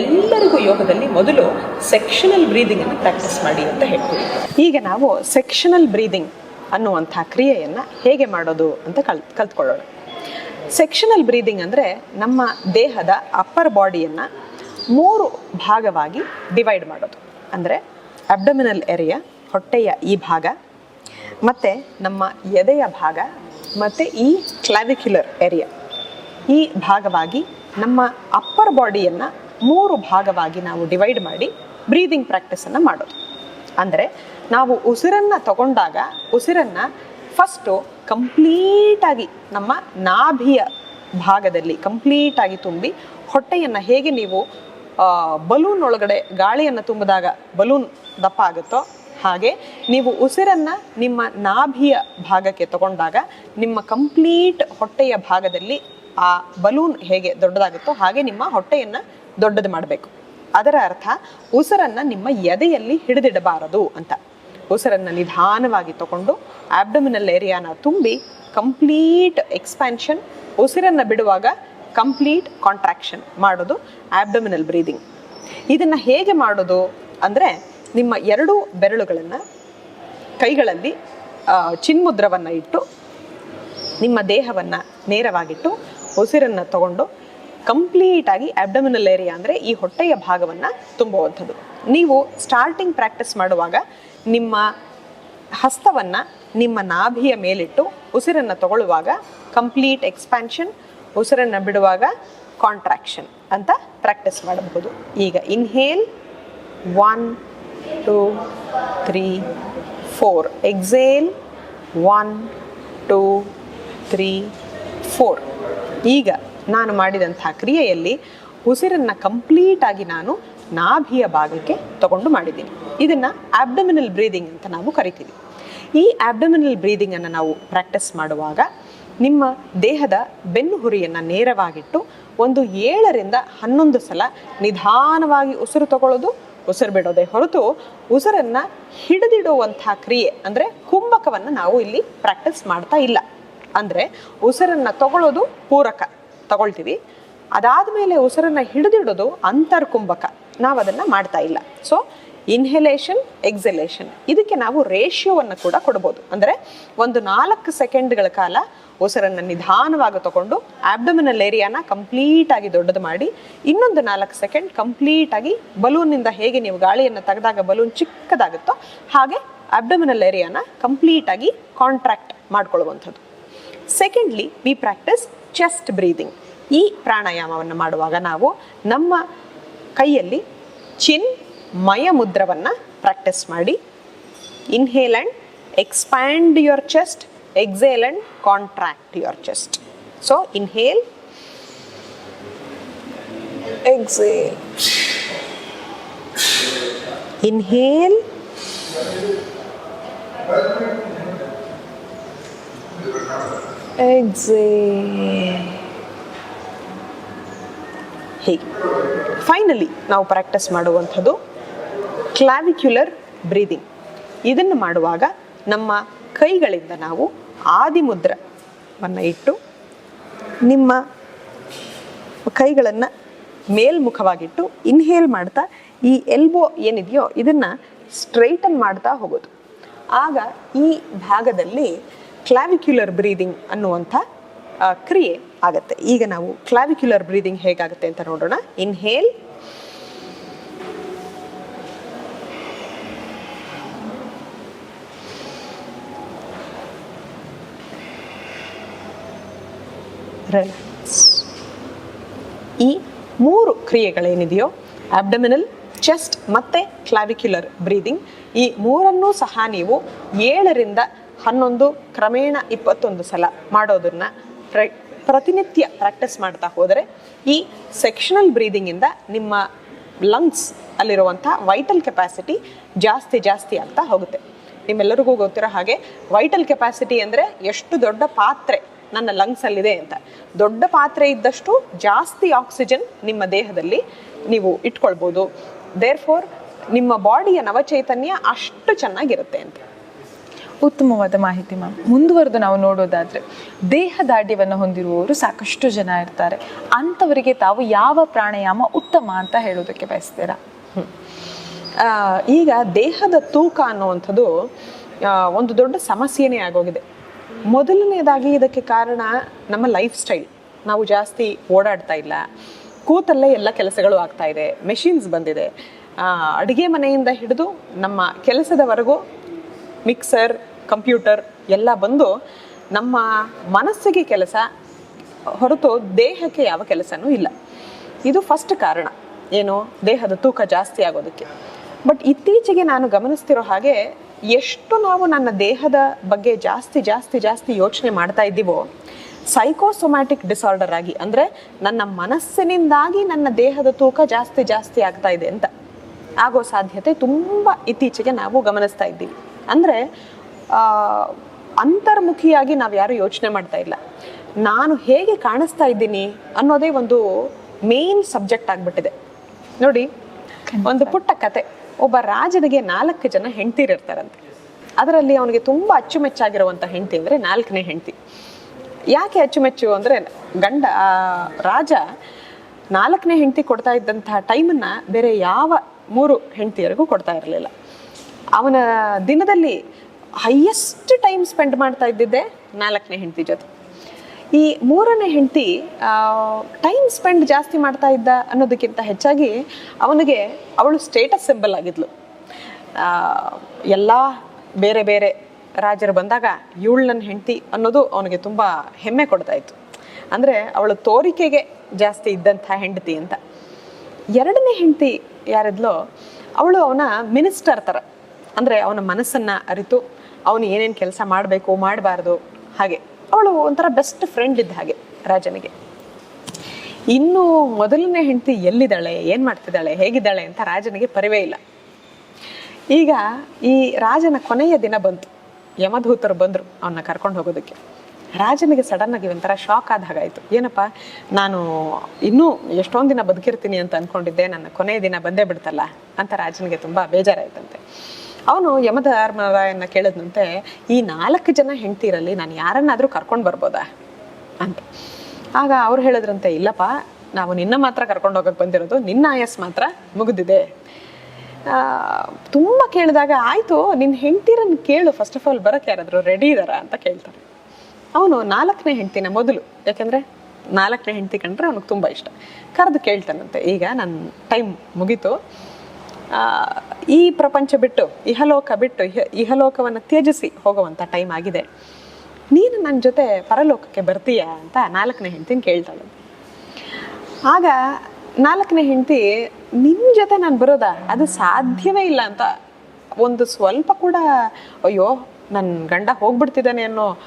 ಎಲ್ಲರಿಗೂ ಯೋಗದಲ್ಲಿ ಮೊದಲು ಸೆಕ್ಷನಲ್ ಬ್ರೀದಿಂಗನ್ನು ಪ್ರಾಕ್ಟೀಸ್ ಮಾಡಿ ಅಂತ ಹೇಳ್ತೀವಿ. ಈಗ ನಾವು ಸೆಕ್ಷನಲ್ ಬ್ರೀದಿಂಗ್ ಅನ್ನುವಂಥ ಕ್ರಿಯೆಯನ್ನು ಹೇಗೆ ಮಾಡೋದು ಅಂತ ಕಲ್, ಕಲ್ತ್ಕೊಳ್ಳೋಣ. ಸೆಕ್ಷನಲ್ ಬ್ರೀದಿಂಗ್ ಅಂದರೆ ನಮ್ಮ ದೇಹದ ಅಪ್ಪರ್ ಬಾಡಿಯನ್ನು ಮೂರು ಭಾಗವಾಗಿ ಡಿವೈಡ್ ಮಾಡೋದು. ಅಂದರೆ ಅಬ್ಡಮಿನಲ್ ಏರಿಯಾ ಹೊಟ್ಟೆಯ ಈ ಭಾಗ ಮತ್ತು ನಮ್ಮ ಎದೆಯ ಭಾಗ ಮತ್ತು ಈ ಕ್ಲಾವಿಕ್ಯುಲರ್ ಏರಿಯಾ ಈ ಭಾಗವಾಗಿ ನಮ್ಮ ಅಪ್ಪರ್ ಬಾಡಿಯನ್ನು ಮೂರು ಭಾಗವಾಗಿ ನಾವು ಡಿವೈಡ್ ಮಾಡಿ ಬ್ರೀದಿಂಗ್ ಪ್ರಾಕ್ಟೀಸನ್ನು ಮಾಡೋದು. ಅಂದರೆ ನಾವು ಉಸಿರನ್ನು ತಗೊಂಡಾಗ ಉಸಿರನ್ನು ಫಸ್ಟು ಕಂಪ್ಲೀಟಾಗಿ ನಮ್ಮ ನಾಭಿಯ ಭಾಗದಲ್ಲಿ ಕಂಪ್ಲೀಟಾಗಿ ತುಂಬಿ ಹೊಟ್ಟೆಯನ್ನು ಹೇಗೆ ನೀವು ಬಲೂನ್ ಒಳಗಡೆ ಗಾಳಿಯನ್ನು ತುಂಬಿದಾಗ ಬಲೂನ್ ದಪ್ಪ ಆಗುತ್ತೋ ಹಾಗೆ ನೀವು ಉಸಿರನ್ನು ನಿಮ್ಮ ನಾಭಿಯ ಭಾಗಕ್ಕೆ ತಗೊಂಡಾಗ ನಿಮ್ಮ ಕಂಪ್ಲೀಟ್ ಹೊಟ್ಟೆಯ ಭಾಗದಲ್ಲಿ ಆ ಬಲೂನ್ ಹೇಗೆ ದೊಡ್ಡದಾಗುತ್ತೋ ಹಾಗೆ ನಿಮ್ಮ ಹೊಟ್ಟೆಯನ್ನು ದೊಡ್ಡದು ಮಾಡಬೇಕು. ಅದರ ಅರ್ಥ ಉಸಿರನ್ನು ನಿಮ್ಮ ಎದೆಯಲ್ಲಿ ಹಿಡಿದಿಡಬಾರದು ಅಂತ. ಉಸಿರನ್ನು ನಿಧಾನವಾಗಿ ತಗೊಂಡು ಆಬ್ಡಮಿನಲ್ ಏರಿಯಾನ ತುಂಬಿ ಕಂಪ್ಲೀಟ್ ಎಕ್ಸ್ಪ್ಯಾನ್ಷನ್ ಉಸಿರನ್ನು ಬಿಡುವಾಗ ಕಂಪ್ಲೀಟ್ ಕಾಂಟ್ರಾಕ್ಷನ್ ಮಾಡೋದು ಆಬ್ಡಮಿನಲ್ ಬ್ರೀದಿಂಗ್ ಇದನ್ನು ಹೇಗೆ ಮಾಡೋದು ಅಂದರೆ ನಿಮ್ಮ ಎರಡೂ ಬೆರಳುಗಳನ್ನು ಕೈಗಳಲ್ಲಿ ಚಿನ್ಮುದ್ರವನ್ನು ಇಟ್ಟು, ನಿಮ್ಮ ದೇಹವನ್ನು ನೇರವಾಗಿಟ್ಟು, ಉಸಿರನ್ನು ತಗೊಂಡು ಕಂಪ್ಲೀಟಾಗಿ ಅಬ್ಡಮಿನಲ್ ಏರಿಯಾ ಅಂದರೆ ಈ ಹೊಟ್ಟೆಯ ಭಾಗವನ್ನು ತುಂಬುವಂಥದ್ದು. ನೀವು ಸ್ಟಾರ್ಟಿಂಗ್ ಪ್ರಾಕ್ಟೀಸ್ ಮಾಡುವಾಗ ನಿಮ್ಮ ಹಸ್ತವನ್ನು ನಿಮ್ಮ ನಾಭಿಯ ಮೇಲಿಟ್ಟು ಉಸಿರನ್ನು ತಗೊಳ್ಳುವಾಗ ಕಂಪ್ಲೀಟ್ ಎಕ್ಸ್ಪ್ಯಾನ್ಷನ್ ಉಸಿರನ್ನು ಬಿಡುವಾಗ ಕಾಂಟ್ರಾಕ್ಷನ್ ಅಂತ ಪ್ರಾಕ್ಟೀಸ್ ಮಾಡಬಹುದು. ಈಗ inhale one two three, four. Exhale one two, three four ಈಗ ನಾನು ಮಾಡಿದಂಥ ಕ್ರಿಯೆಯಲ್ಲಿ ಉಸಿರನ್ನು ಕಂಪ್ಲೀಟಾಗಿ ನಾನು ನಾಭಿಯ ಭಾಗಕ್ಕೆ ತಗೊಂಡು ಮಾಡಿದ್ದೀನಿ. ಇದನ್ನು ಆಬ್ಡಮಿನಲ್ ಬ್ರೀದಿಂಗ್ ಅಂತ ನಾವು ಕರಿತೀವಿ. ಈ ಆಬ್ಡಮಿನಲ್ ಬ್ರೀದಿಂಗನ್ನು ನಾವು ಪ್ರಾಕ್ಟೀಸ್ ಮಾಡುವಾಗ ನಿಮ್ಮ ದೇಹದ ಬೆನ್ನು ಹುರಿಯನ್ನು ನೇರವಾಗಿಟ್ಟು ಒಂದು ಏಳರಿಂದ ಹನ್ನೊಂದು ಸಲ ನಿಧಾನವಾಗಿ ಉಸಿರು ತಗೊಳ್ಳೋದು ಉಸಿರು ಬಿಡೋದೇ ಹೊರತು ಉಸಿರನ್ನು ಹಿಡಿದಿಡುವಂತಹ ಕ್ರಿಯೆ ಅಂದರೆ ಕುಂಭಕವನ್ನು ನಾವು ಇಲ್ಲಿ ಪ್ರಾಕ್ಟೀಸ್ ಮಾಡ್ತಾ ಇಲ್ಲ. ಅಂದರೆ ಉಸಿರನ್ನು ತಗೊಳ್ಳೋದು ಪೂರಕ. ತಗೊಳ್ತೀವಿ. ಅದಾದ್ಮೇಲೆ ಉಸಿರನ್ನು ಹಿಡಿದಿಡೋದು ಅಂತರ್ಕುಂಭಕ. ನಾವು ಅದನ್ನು ಮಾಡ್ತಾ ಇಲ್ಲ. ಸೊ ಇನ್ಹೆಲೇಷನ್ ಎಕ್ಸಲೇಷನ್ ಇದಕ್ಕೆ ನಾವು ರೇಷಿಯೋವನ್ನು ಕೂಡ ಕೊಡ್ಬೋದು. ಅಂದರೆ ಒಂದು ನಾಲ್ಕು ಸೆಕೆಂಡ್ಗಳ ಕಾಲ ಉಸಿರನ್ನು ನಿಧಾನವಾಗಿ ತಗೊಂಡು ಆಬ್ಡಮಿನಲ್ ಏರಿಯಾನ ಕಂಪ್ಲೀಟಾಗಿ ದೊಡ್ಡದು ಮಾಡಿ, ಇನ್ನೊಂದು ನಾಲ್ಕು ಸೆಕೆಂಡ್ ಕಂಪ್ಲೀಟಾಗಿ ಬಲೂನಿಂದ ಹೇಗೆ ನೀವು ಗಾಳಿಯನ್ನು ತೆಗೆದಾಗ ಬಲೂನ್ ಚಿಕ್ಕದಾಗುತ್ತೋ ಹಾಗೆ ಅಬ್ಡಮಿನಲ್ ಏರಿಯಾನ ಕಂಪ್ಲೀಟಾಗಿ contract ಮಾಡ್ಕೊಳ್ಳುವಂಥದ್ದು. Secondly we practice chest breathing ಈ ಪ್ರಾಣಾಯಾಮವನ್ನು ಮಾಡುವಾಗ ನಾವು ನಮ್ಮ ಕೈಯಲ್ಲಿ ಚಿನ್ ಮಯ ಮುದ್ರವನ್ನು ಪ್ರಾಕ್ಟೀಸ್ ಮಾಡಿ. Inhale and expand your chest exhale and contract your chest so inhale exhale inhale exhale ಹೀಗೆ ಫೈನಲಿ ನಾವು ಪ್ರಾಕ್ಟೀಸ್ ಮಾಡುವಂಥದ್ದು ಕ್ಲಾವಿಕ್ಯುಲರ್ ಬ್ರೀದಿಂಗ್ ಇದನ್ನು ಮಾಡುವಾಗ ನಮ್ಮ ಕೈಗಳಿಂದ ನಾವು ಆದಿಮುದ್ರವನ್ನು ಇಟ್ಟು ನಿಮ್ಮ ಕೈಗಳನ್ನು ಮೇಲ್ಮುಖವಾಗಿಟ್ಟು ಇನ್ಹೇಲ್ ಮಾಡ್ತಾ ಈ ಎಲ್ಬೋ ಏನಿದೆಯೋ ಇದನ್ನು ಸ್ಟ್ರೈಟನ್ ಮಾಡ್ತಾ ಹೋಗೋದು. ಆಗ ಈ ಭಾಗದಲ್ಲಿ ಕ್ಲಾವಿಕ್ಯುಲರ್ ಬ್ರೀದಿಂಗ್ ಅನ್ನುವಂಥ ಕ್ರಿಯೆ ಆಗುತ್ತೆ. ಈಗ ನಾವು ಕ್ಲಾವಿಕ್ಯುಲರ್ ಬ್ರೀದಿಂಗ್ ಹೇಗಾಗುತ್ತೆ ಅಂತ ನೋಡೋಣ. ಇನ್ಹೇಲ್ ರಿಲ್ಯಾಕ್ಸ್ ಈ ಮೂರು ಕ್ರಿಯೆಗಳೇನಿದೆಯೋ ಆಬ್ಡಮಿನಲ್ ಚೆಸ್ಟ್ ಮತ್ತು ಕ್ಲಾವಿಕ್ಯುಲರ್ ಬ್ರೀದಿಂಗ್ ಈ ಮೂರನ್ನೂ ಸಹ ನೀವು ಏಳರಿಂದ ಹನ್ನೊಂದು, ಕ್ರಮೇಣ ಇಪ್ಪತ್ತೊಂದು ಸಲ ಮಾಡೋದನ್ನ ಪ್ರ, ಪ್ರತಿನಿತ್ಯ ಪ್ರಾಕ್ಟೀಸ್ ಮಾಡ್ತಾ ಹೋದರೆ, ಈ ಸೆಕ್ಷನಲ್ ಬ್ರೀದಿಂಗಿಂದ ನಿಮ್ಮ ಲಂಗ್ಸ್ ಅಲ್ಲಿರುವಂಥ ವೈಟಲ್ ಕೆಪಾಸಿಟಿ ಜಾಸ್ತಿ ಜಾಸ್ತಿ ಆಗ್ತಾ ಹೋಗುತ್ತೆ. ನಿಮ್ಮೆಲ್ಲರಿಗೂ ಗೊತ್ತಿರೋ ಹಾಗೆ ವೈಟಲ್ ಕೆಪಾಸಿಟಿ ಅಂದರೆ ಎಷ್ಟು ದೊಡ್ಡ ಪಾತ್ರೆ. ನನ್ನ ಲಂಗ್ಸ್ ಅಲ್ಲಿದೆ ಅಂತ. ದೊಡ್ಡ ಪಾತ್ರೆ ಇದ್ದಷ್ಟು ಜಾಸ್ತಿ ಆಕ್ಸಿಜನ್ ನಿಮ್ಮ ದೇಹದಲ್ಲಿ ನೀವು ಇಟ್ಕೊಳ್ಬೋದು. ದೇರ್ ಫೋರ್ ನಿಮ್ಮ ಬಾಡಿಯ ನವಚೈತನ್ಯ ಅಷ್ಟು ಚೆನ್ನಾಗಿರುತ್ತೆ ಅಂತ. ಉತ್ತಮವಾದ ಮಾಹಿತಿ ಮ್ಯಾಮ್ ಮುಂದುವರೆದು ನಾವು ನೋಡೋದಾದ್ರೆ ದೇಹದಾಢ್ಯವನ್ನು ಹೊಂದಿರುವವರು ಸಾಕಷ್ಟು ಜನ ಇರ್ತಾರೆ. ಅಂಥವರಿಗೆ ತಾವು ಯಾವ ಪ್ರಾಣಾಯಾಮ ಉತ್ತಮ ಅಂತ ಹೇಳೋದಕ್ಕೆ ಬಯಸ್ತೀರಾ? ಈಗ ದೇಹದ ತೂಕ ಅನ್ನುವಂಥದ್ದು ಒಂದು ದೊಡ್ಡ ಸಮಸ್ಯೆನೇ ಆಗೋಗಿದೆ. ಮೊದಲನೇದಾಗಿ ಇದಕ್ಕೆ ಕಾರಣ ನಮ್ಮ ಲೈಫ್ ಸ್ಟೈಲ್ ನಾವು ಜಾಸ್ತಿ ಓಡಾಡ್ತಾ ಇಲ್ಲ. ಕೂತಲ್ಲೇ ಎಲ್ಲ ಕೆಲಸಗಳು ಆಗ್ತಾ ಇದೆ. ಮೆಷಿನ್ಸ್ ಬಂದಿದೆ. ಅಡುಗೆ ಮನೆಯಿಂದ ಹಿಡಿದು ನಮ್ಮ ಕೆಲಸದವರೆಗೂ ಮಿಕ್ಸರ್ ಕಂಪ್ಯೂಟರ್ ಎಲ್ಲ ಬಂದು ನಮ್ಮ ಮನಸ್ಸಿಗೆ ಕೆಲಸ, ಹೊರತು ದೇಹಕ್ಕೆ ಯಾವ ಕೆಲಸನೂ ಇಲ್ಲ. ಇದು ಫಸ್ಟ್ ಕಾರಣ. ಏನು? ದೇಹದ ತೂಕ ಜಾಸ್ತಿ ಆಗೋದಕ್ಕೆ. ಬಟ್ ಇತ್ತೀಚೆಗೆ ನಾನು ಗಮನಿಸ್ತಿರೋ ಹಾಗೆ ಎಷ್ಟು ನಾವು ನನ್ನ ದೇಹದ ಬಗ್ಗೆ ಜಾಸ್ತಿ ಜಾಸ್ತಿ ಜಾಸ್ತಿ ಯೋಚನೆ ಮಾಡ್ತಾ ಇದ್ದೀವೋ ಸೈಕೋಸೊಮ್ಯಾಟಿಕ್ ಡಿಸಾರ್ಡರ್ ಆಗಿ ಅಂದರೆ ನನ್ನ ಮನಸ್ಸಿನಿಂದಾಗಿ ನನ್ನ ದೇಹದ ತೂಕ ಜಾಸ್ತಿ ಜಾಸ್ತಿ ಆಗ್ತಾ ಇದೆ ಅಂತ ಆಗೋ ಸಾಧ್ಯತೆ ತುಂಬ ಇತ್ತೀಚೆಗೆ ನಾವು ಗಮನಿಸ್ತಾ ಇದ್ದೀವಿ. ಅಂದರೆ ಅಂತರ್ಮುಖಿಯಾಗಿ ನಾವು ಯಾರು ಯೋಚನೆ ಮಾಡ್ತಾ ಇಲ್ಲ. ನಾನು ಹೇಗೆ ಕಾಣಿಸ್ತಾ ಇದ್ದೀನಿ ಅನ್ನೋದೇ ಒಂದು ಮೇನ್ ಸಬ್ಜೆಕ್ಟ್ ಆಗಿಬಿಟ್ಟಿದೆ. ನೋಡಿ ಒಂದು ಪುಟ್ಟ ಕತೆ. ಒಬ್ಬ ರಾಜನಿಗೆ ನಾಲ್ಕು ಜನ ಹೆಂಡ್ತಿರಿರ್ತಾರಂತೆ. ಅದರಲ್ಲಿ ಅವನಿಗೆ ತುಂಬ ಅಚ್ಚುಮೆಚ್ಚಾಗಿರುವಂಥ ಹೆಂಡತಿ ಅಂದರೆ ನಾಲ್ಕನೇ ಹೆಂಡತಿ. ಯಾಕೆ ಅಚ್ಚುಮೆಚ್ಚು ಅಂದರೆ ಗಂಡ ರಾಜ ನಾಲ್ಕನೇ ಹೆಂಡತಿ ಕೊಡ್ತಾ ಇದ್ದಂತಹ ಟೈಮನ್ನು ಬೇರೆ ಯಾವ ಮೂರು ಹೆಂಡತಿಯರಿಗೂ ಕೊಡ್ತಾ ಇರಲಿಲ್ಲ. ಅವನ ದಿನದಲ್ಲಿ ಹೈಯೆಸ್ಟ್ ಟೈಮ್ ಸ್ಪೆಂಡ್ ಮಾಡ್ತಾ ಇದ್ದಿದ್ದೆ ನಾಲ್ಕನೇ ಹೆಂಡತಿ ಜೊತೆ. ಈ ಮೂರನೇ ಹೆಂಡತಿ ಟೈಮ್ ಸ್ಪೆಂಡ್ ಜಾಸ್ತಿ ಮಾಡ್ತಾ ಇದ್ದ ಅನ್ನೋದಕ್ಕಿಂತ ಹೆಚ್ಚಾಗಿ ಅವನಿಗೆ ಅವಳು ಸ್ಟೇಟಸ್ ಸಿಂಬಲ್ ಆಗಿದ್ಲು. ಎಲ್ಲ ಬೇರೆ ಬೇರೆ ರಾಜರು ಬಂದಾಗ ಇವಳು ನನ್ನ ಹೆಂಡತಿ ಅನ್ನೋದು ಅವನಿಗೆ ತುಂಬ ಹೆಮ್ಮೆ ಕೊಡ್ತಾ ಇತ್ತು. ಅಂದರೆ ಅವಳು ತೋರಿಕೆಗೆ ಜಾಸ್ತಿ ಇದ್ದಂಥ ಹೆಂಡತಿ ಅಂತ. ಎರಡನೇ ಹೆಂಡತಿ ಯಾರಿದ್ಲೋ, ಅವಳು ಅವನ ಮಿನಿಸ್ಟರ್ ಥರ ಅಂದರೆ ಅವನ ಮನಸ್ಸನ್ನು ಅರಿತು, ಅವನು ಏನೇನು ಕೆಲಸ ಮಾಡಬೇಕು, ಮಾಡಬಾರ್ದು, ಹಾಗೆ. ಅವಳು ಒಂಥರ ಬೆಸ್ಟ್ ಫ್ರೆಂಡ್ ಇದ್ದ ಹಾಗೆ ರಾಜನಿಗೆ. ಇನ್ನು ಮೊದಲನೇ ಹೆಂಡತಿ ಎಲ್ಲಿದ್ದಾಳೆ, ಏನು ಮಾಡ್ತಿದ್ದಾಳೆ, ಹೇಗಿದ್ದಾಳೆ ಅಂತ ರಾಜನಿಗೆ ಪರಿವೇ ಇಲ್ಲ. ಈಗ ಈ ರಾಜನ ಕೊನೆಯ ದಿನ ಬಂತು. ಯಮಧೂತರು ಬಂದರು ಅವನ್ನ ಕರ್ಕೊಂಡು ಹೋಗೋದಕ್ಕೆ. ರಾಜನಿಗೆ ಸಡನ್ ಆಗಿ ಒಂಥರ ಶಾಕ್ ಆದ ಹಾಗಾಯ್ತು ಏನಪ್ಪ, ನಾನು ಇನ್ನೂ ಎಷ್ಟೊಂದು ದಿನ ಬದುಕಿರ್ತೀನಿ ಅಂತ ಅನ್ಕೊಂಡಿದ್ದೆ, ನನ್ನ ಕೊನೆಯ ದಿನ ಬಂದೇ ಬಿಡ್ತಲ್ಲ ಅಂತ ರಾಜನಿಗೆ ತುಂಬ ಬೇಜಾರಾಯ್ತಂತೆ. ಅವನು ಯಮಧರ್ಮರಾಯನ್ನ ಕೇಳಿದಂತೆ ಈ ನಾಲ್ಕು ಜನ ಹೆಂಡ್ತಿರಲ್ಲಿ ನಾನು ಯಾರನ್ನಾದರೂ ಕರ್ಕೊಂಡು ಬರ್ಬೋದಾ? ಅಂತ. ಆಗ ಅವ್ರು ಹೇಳಿದ್ರಂತೆ, ಇಲ್ಲಪ್ಪ, ನಾವು ನಿನ್ನ ಮಾತ್ರ ಕರ್ಕೊಂಡು ಹೋಗಕ್ಕೆ ಬಂದಿರೋದು, ನಿನ್ನ ಆಯಸ್ ಮಾತ್ರ ಮುಗಿದಿದೆ. ತುಂಬ ಕೇಳಿದಾಗ, ಆಯಿತು ನಿನ್ನ ಹೆಂಡ್ತಿರನ್ನ ಕೇಳು ಫಸ್ಟ್ ಆಫ್ ಆಲ್ ಬರೋಕ್ಕೆ ಯಾರಾದರೂ ರೆಡಿ ಇದ್ದಾರಾ ಅಂತ ಕೇಳ್ತಾರೆ. ಅವನು ನಾಲ್ಕನೇ ಹೆಂಡ್ತಿನ ಮೊದಲು, ಯಾಕೆಂದರೆ ನಾಲ್ಕನೇ ಹೆಂಡ್ತಿ ಕಂಡ್ರೆ ಅವನಿಗೆ ತುಂಬ ಇಷ್ಟ. ಕರೆದು ಕೇಳ್ತಾನಂತೆ, ಈಗ ನನ್ನ ಟೈಮ್ ಮುಗೀತು ಈ ಪ್ರಪಂಚ ಬಿಟ್ಟು, ಇಹಲೋಕ ಬಿಟ್ಟು, ಇಹ, ಇಹಲೋಕವನ್ನು ತ್ಯಜಿಸಿ ಹೋಗುವಂಥ ಟೈಮ್ ಆಗಿದೆ. ನೀನು ನನ್ನ ಜೊತೆ ಪರಲೋಕಕ್ಕೆ ಬರ್ತೀಯಾ ಅಂತ ನಾಲ್ಕನೇ ಹೆಂಡ್ತಿನ ಕೇಳ್ತಾಳೆ. ಆಗ ನಾಲ್ಕನೇ ಹೆಂಡತಿ ನಿನ್ನ ಜೊತೆ ನಾನು ಬರೋದಾ? ಅದು ಸಾಧ್ಯವೇ ಇಲ್ಲ ಅಂತ ಒಂದು ಸ್ವಲ್ಪ ಕೂಡ, ಅಯ್ಯೋ ನನ್ನ ಗಂಡ ಹೋಗ್ಬಿಡ್ತಿದ್ದಾನೆ ಅನ್ನೋ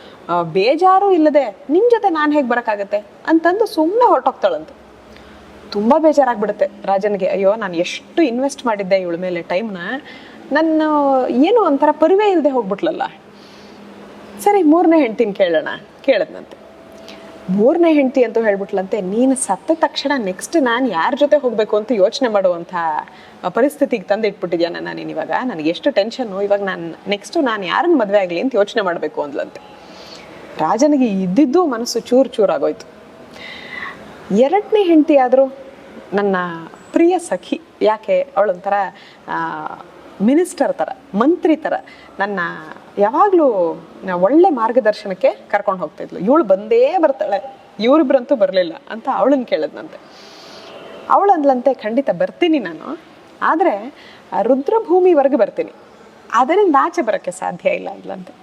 ಬೇಜಾರು ಇಲ್ಲದೆ ನಿನ್ನ ಜೊತೆ ನಾನು ಹೇಗೆ ಬರೋಕ್ಕಾಗತ್ತೆ? ಅಂತಂದು ಸುಮ್ಮನೆ ಹೊರಟೋಗ್ತಾಳಂತೆ. ತುಂಬ ಬೇಜಾರಾಗ್ಬಿಡುತ್ತೆ. ರಾಜನಿಗೆ, ಅಯ್ಯೋ, ನಾನು ಎಷ್ಟು ಇನ್ವೆಸ್ಟ್ ಮಾಡಿದ್ದೆ ಇವಳ ಮೇಲೆ ಟೈಮ್ನ ನನ್ನ ಏನು ಒಂಥರ ಪರಿವೇ ಇಲ್ಲದೆ ಹೋಗ್ಬಿಟ್ಲಲ್ಲ. ಸರಿ, ಮೂರನೇ ಹೆಂಡ್ತೀನಿ ಕೇಳೋಣ, ಕೇಳದ್ನಂತೆ. ಮೂರನೇ ಹೆಂಡತಿ ಅಂತೂ ಹೇಳ್ಬಿಟ್ಲಂತೆ, ನೀನು ಸತ್ತ ತಕ್ಷಣ ನೆಕ್ಸ್ಟ್ ನಾನು ಯಾರ ಜೊತೆ ಹೋಗಬೇಕು ಅಂತ ಯೋಚನೆ ಮಾಡುವಂಥ ಪರಿಸ್ಥಿತಿಗೆ ತಂದು ಇಟ್ಬಿಟ್ಟಿದ್ಯಾ ನಾನು ನೀನು ಇವಾಗ? ನನಗೆ ಎಷ್ಟು ಟೆನ್ಷನ್ನು ಇವಾಗ ನಾನು ನೆಕ್ಸ್ಟು ನಾನು ಯಾರನ್ನು ಮದುವೆ ಆಗಲಿ ಅಂತ ಯೋಚನೆ ಮಾಡಬೇಕು ಅಂದ್ಲಂತೆ. ರಾಜನಿಗೆ ಇದ್ದಿದ್ದು ಮನಸ್ಸು ಚೂರು ಚೂರಾಗೋಯ್ತು ಎರಡನೇ ಹೆಂಡತಿ ಆದರೂ ನನ್ನ ಪ್ರಿಯ ಸಖಿ, ಯಾಕೆ ಅವಳೊಂಥರ ಮಿನಿಸ್ಟರ್ ಥರ ಮಂತ್ರಿ ಥರ ನನ್ನ ಯಾವಾಗಲೂ ಒಳ್ಳೆ ಮಾರ್ಗದರ್ಶನಕ್ಕೆ ಕರ್ಕೊಂಡು ಹೋಗ್ತಿದ್ಲು ಇವಳು ಬಂದೇ ಬರ್ತಾಳೆ, ಇವ್ರಿಬ್ರಂತೂ ಬರಲಿಲ್ಲ ಅಂತ ಅವಳನ್ನು ಕೇಳಿದ್ನಂತೆ. ಅವಳಂದ್ಲಂತೆ ಖಂಡಿತ ಬರ್ತೀನಿ ನಾನು, ಆದರೆ ರುದ್ರಭೂಮಿವರೆಗೆ ಬರ್ತೀನಿ. ಅದರಿಂದ ಆಚೆ ಬರೋಕ್ಕೆ ಸಾಧ್ಯ ಇಲ್ಲ ಅಂದ್ಲಂತೆ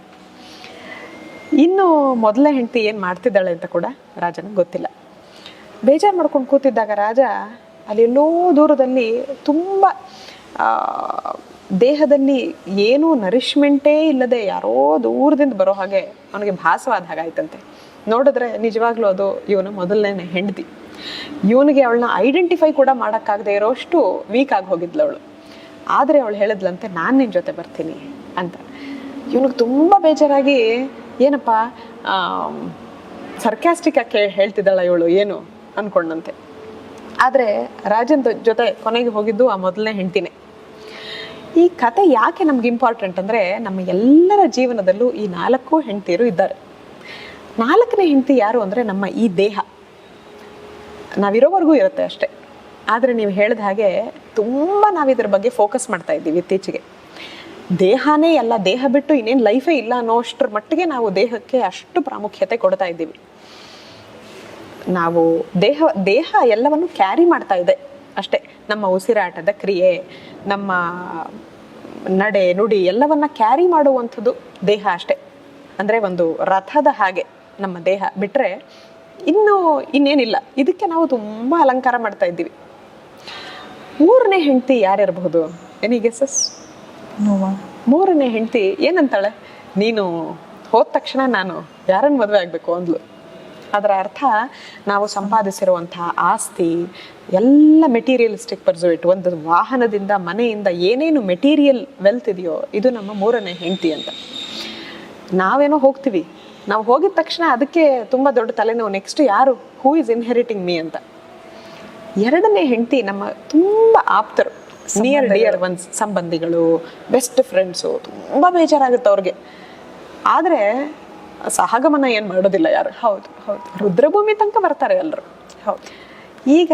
ಇನ್ನು ಮೊದಲ ಹೆಂಡತಿ ಏನು ಮಾಡ್ತಿದ್ದಾಳೆ ಅಂತ ಕೂಡ ರಾಜನಿಗೆ ಗೊತ್ತಿಲ್ಲ. ಬೇಜಾರು ಮಾಡ್ಕೊಂಡು ಕೂತಿದ್ದಾಗ ರಾಜ ಅಲ್ಲೆಲ್ಲೋ ದೂರದಲ್ಲಿ ತುಂಬ ದೇಹದಲ್ಲಿ ಏನೂ ನರಿಶ್ಮೆಂಟೇ ಇಲ್ಲದೆ ಯಾರೋ ದೂರದಿಂದ ಬರೋ ಹಾಗೆ ಅವನಿಗೆ ಭಾಸವಾದ ಹಾಗಾಯ್ತಂತೆ. ನೋಡಿದ್ರೆ ನಿಜವಾಗ್ಲೂ ಅದು ಇವನು ಮೊದಲನೇ ಹೆಂಡತಿ. ಇವನಿಗೆ ಅವಳನ್ನ ಐಡೆಂಟಿಫೈ ಕೂಡ ಮಾಡೋಕ್ಕಾಗದೆ ಇರೋಷ್ಟು ವೀಕ್ ಆಗಿ ಹೋಗಿದ್ಲು ಅವಳು. ಆದರೆ ಅವಳು ಹೇಳಿದ್ಲಂತೆ, ನಾನು ನಿನ್ನ ಜೊತೆ ಬರ್ತೀನಿ ಅಂತ. ಇವನಿಗೆ ತುಂಬ ಬೇಜಾರಾಗಿ, ಏನಪ್ಪ ಸರ್ಕ್ಯಾಸ್ಟಿಕ್ ಆಗಿ ಹೇಳ್ತಿದ್ದಾಳ ಇವಳು, ಏನು? ಅನ್ಕೊಂಡಂತೆ. ಆದರೆ ರಾಜನ್ ಜೊತೆ ಕೊನೆಗೆ ಹೋಗಿದ್ದು ಆ ಮೊದಲನೇ ಹೆಂಡ್ತಿನೇ. ಈ ಕತೆ ಯಾಕೆ ನಮ್ಗೆ ಇಂಪಾರ್ಟೆಂಟ್ ಅಂದರೆ ನಮ್ಮ ಎಲ್ಲರ ಜೀವನದಲ್ಲೂ ಈ ನಾಲ್ಕು ಹೆಂಡತಿಯರು ಇದ್ದಾರೆ. ನಾಲ್ಕನೇ ಹೆಂಡತಿ ಯಾರು ಅಂದರೆ ನಮ್ಮ ಈ ದೇಹ. ನಾವಿರೋವರೆಗೂ ಇರುತ್ತೆ ಅಷ್ಟೇ. ಆದರೆ ನೀವು ಹೇಳಿದ ಹಾಗೆ ತುಂಬ ನಾವು ಇದ್ರ ಬಗ್ಗೆ ಫೋಕಸ್ ಮಾಡ್ತಾ ಇದ್ದೀವಿ ಇತ್ತೀಚೆಗೆ. ದೇಹನೇ ಎಲ್ಲ ದೇಹ ಬಿಟ್ಟು ಇನ್ನೇನು ಲೈಫೇ ಇಲ್ಲ ಅನ್ನೋ ಅಷ್ಟರ ಮಟ್ಟಿಗೆ ನಾವು ದೇಹಕ್ಕೆ ಅಷ್ಟು ಪ್ರಾಮುಖ್ಯತೆ ಕೊಡ್ತಾ ಇದ್ದೀವಿ. ನಾವು ದೇಹ ದೇಹ ಎಲ್ಲವನ್ನು ಕ್ಯಾರಿ ಮಾಡ್ತಾ ಇದೆ. ಅಷ್ಟೇ ನಮ್ಮ ಉಸಿರಾಟದ ಕ್ರಿಯೆ ನಮ್ಮ ನಡೆ ನುಡಿ ಎಲ್ಲವನ್ನ ಕ್ಯಾರಿ ಮಾಡುವಂಥದ್ದು ದೇಹ ಅಷ್ಟೇ. ಅಂದರೆ ಒಂದು ರಥದ ಹಾಗೆ ನಮ್ಮ ದೇಹ ಬಿಟ್ಟರೆ ಇನ್ನು ಇನ್ನೇನಿಲ್ಲ. ಇದಕ್ಕೆ ನಾವು ತುಂಬ ಅಲಂಕಾರ ಮಾಡ್ತಾ ಇದ್ದೀವಿ. ಮೂರನೇ ಹೆಂಡತಿ ಯಾರಿರಬಹುದು? ಎನಿ ಗೆಸಸ್ ಮೂರನೇ ಹೆಂಡತಿ ಏನಂತಾಳೆ? ನೀನು ಹೋದ ತಕ್ಷಣ ನಾನು ಯಾರನ್ನು ಮದುವೆ ಆಗಬೇಕು ಅಂದ್ಲು? ಅದರ ಅರ್ಥ ನಾವು ಸಂಪಾದಿಸಿರುವಂತಹ ಆಸ್ತಿ ಎಲ್ಲ ಮೆಟೀರಿಯಲಿಸ್ಟಿಕ್ ಪರ್ಸುವಿಟ್ ಒಂದು ವಾಹನದಿಂದ ಮನೆಯಿಂದ ಏನೇನು ಮೆಟೀರಿಯಲ್ ವೆಲ್ತ್ ಇದೆಯೋ ಇದು ನಮ್ಮ ಮೂರನೇ ಹೆಂಡತಿ ಅಂತ. ನಾವೇನೋ ಹೋಗ್ತೀವಿ. ನಾವು ಹೋಗಿದ ತಕ್ಷಣ ಅದಕ್ಕೆ ತುಂಬ ದೊಡ್ಡ ತಲೆನೋವು. ನೆಕ್ಸ್ಟ್ ಯಾರು? ಹೂ ಇಸ್ ಇನ್ಹೆರಿಟಿಂಗ್ ಮೀ ಅಂತ. ಎರಡನೇ ಹೆಂಡತಿ ನಮ್ಮ ತುಂಬ ಆಪ್ತರು. ನಿಯರ್ ಡಿಯರ್ ಒನ್ಸ್ ಸಂಬಂಧಿಗಳು ಬೆಸ್ಟ್ ಫ್ರೆಂಡ್ಸು ತುಂಬ ಬೇಜಾರಾಗುತ್ತೆ ಅವ್ರಿಗೆ. ಆದರೆ ಸಹಗಮನ ಏನು ಮಾಡೋದಿಲ್ಲ ಯಾರು? ಹೌದು ಹೌದು. ರುದ್ರಭೂಮಿ ತನಕ ಬರ್ತಾರೆ ಎಲ್ಲರೂ ಹೌದು. ಈಗ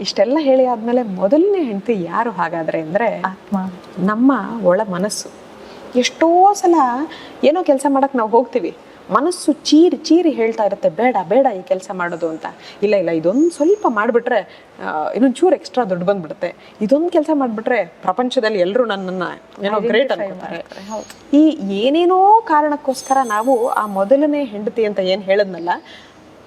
ಇಷ್ಟೆಲ್ಲ ಹೇಳಿ ಆದಮೇಲೆ ಮೊದಲನೇ ಹೆಂಡತಿ ಯಾರು ಹಾಗಾದ್ರೆ ಅಂದರೆ ಆತ್ಮ. ನಮ್ಮ ಒಳ ಮನಸ್ಸು. ಎಷ್ಟೋ ಸಲ ಏನೋ ಕೆಲಸ ಮಾಡೋಕ್ಕೆ ನಾವು ಹೋಗ್ತೀವಿ. ಮನಸ್ಸು ಚೀರಿ ಚೀರಿ ಹೇಳ್ತಾ ಇರುತ್ತೆ ಬೇಡ ಬೇಡ ಈ ಕೆಲಸ ಮಾಡೋದು ಅಂತ. ಇಲ್ಲ ಇಲ್ಲ ಇದೊಂದು ಸ್ವಲ್ಪ ಮಾಡಿಬಿಟ್ರೆ ಇನ್ನೊಂದು ಚೂರು ಎಕ್ಸ್ಟ್ರಾ ದುಡ್ಡು ಬಂದ್ಬಿಡುತ್ತೆ. ಇದೊಂದು ಕೆಲಸ ಮಾಡಿಬಿಟ್ರೆ ಪ್ರಪಂಚದಲ್ಲಿ ಎಲ್ಲರೂ ನನ್ನನ್ನು ಏನೋ ಗ್ರೇಟ್ ಅನ್ಕೋತಾರೆ. ಈ ಏನೇನೋ ಕಾರಣಕ್ಕೋಸ್ಕರ ನಾವು ಆ ಮೊದಲನೇ ಹೆಂಡತಿ ಅಂತ ಏನು ಹೇಳಿದ್ನಲ್ಲ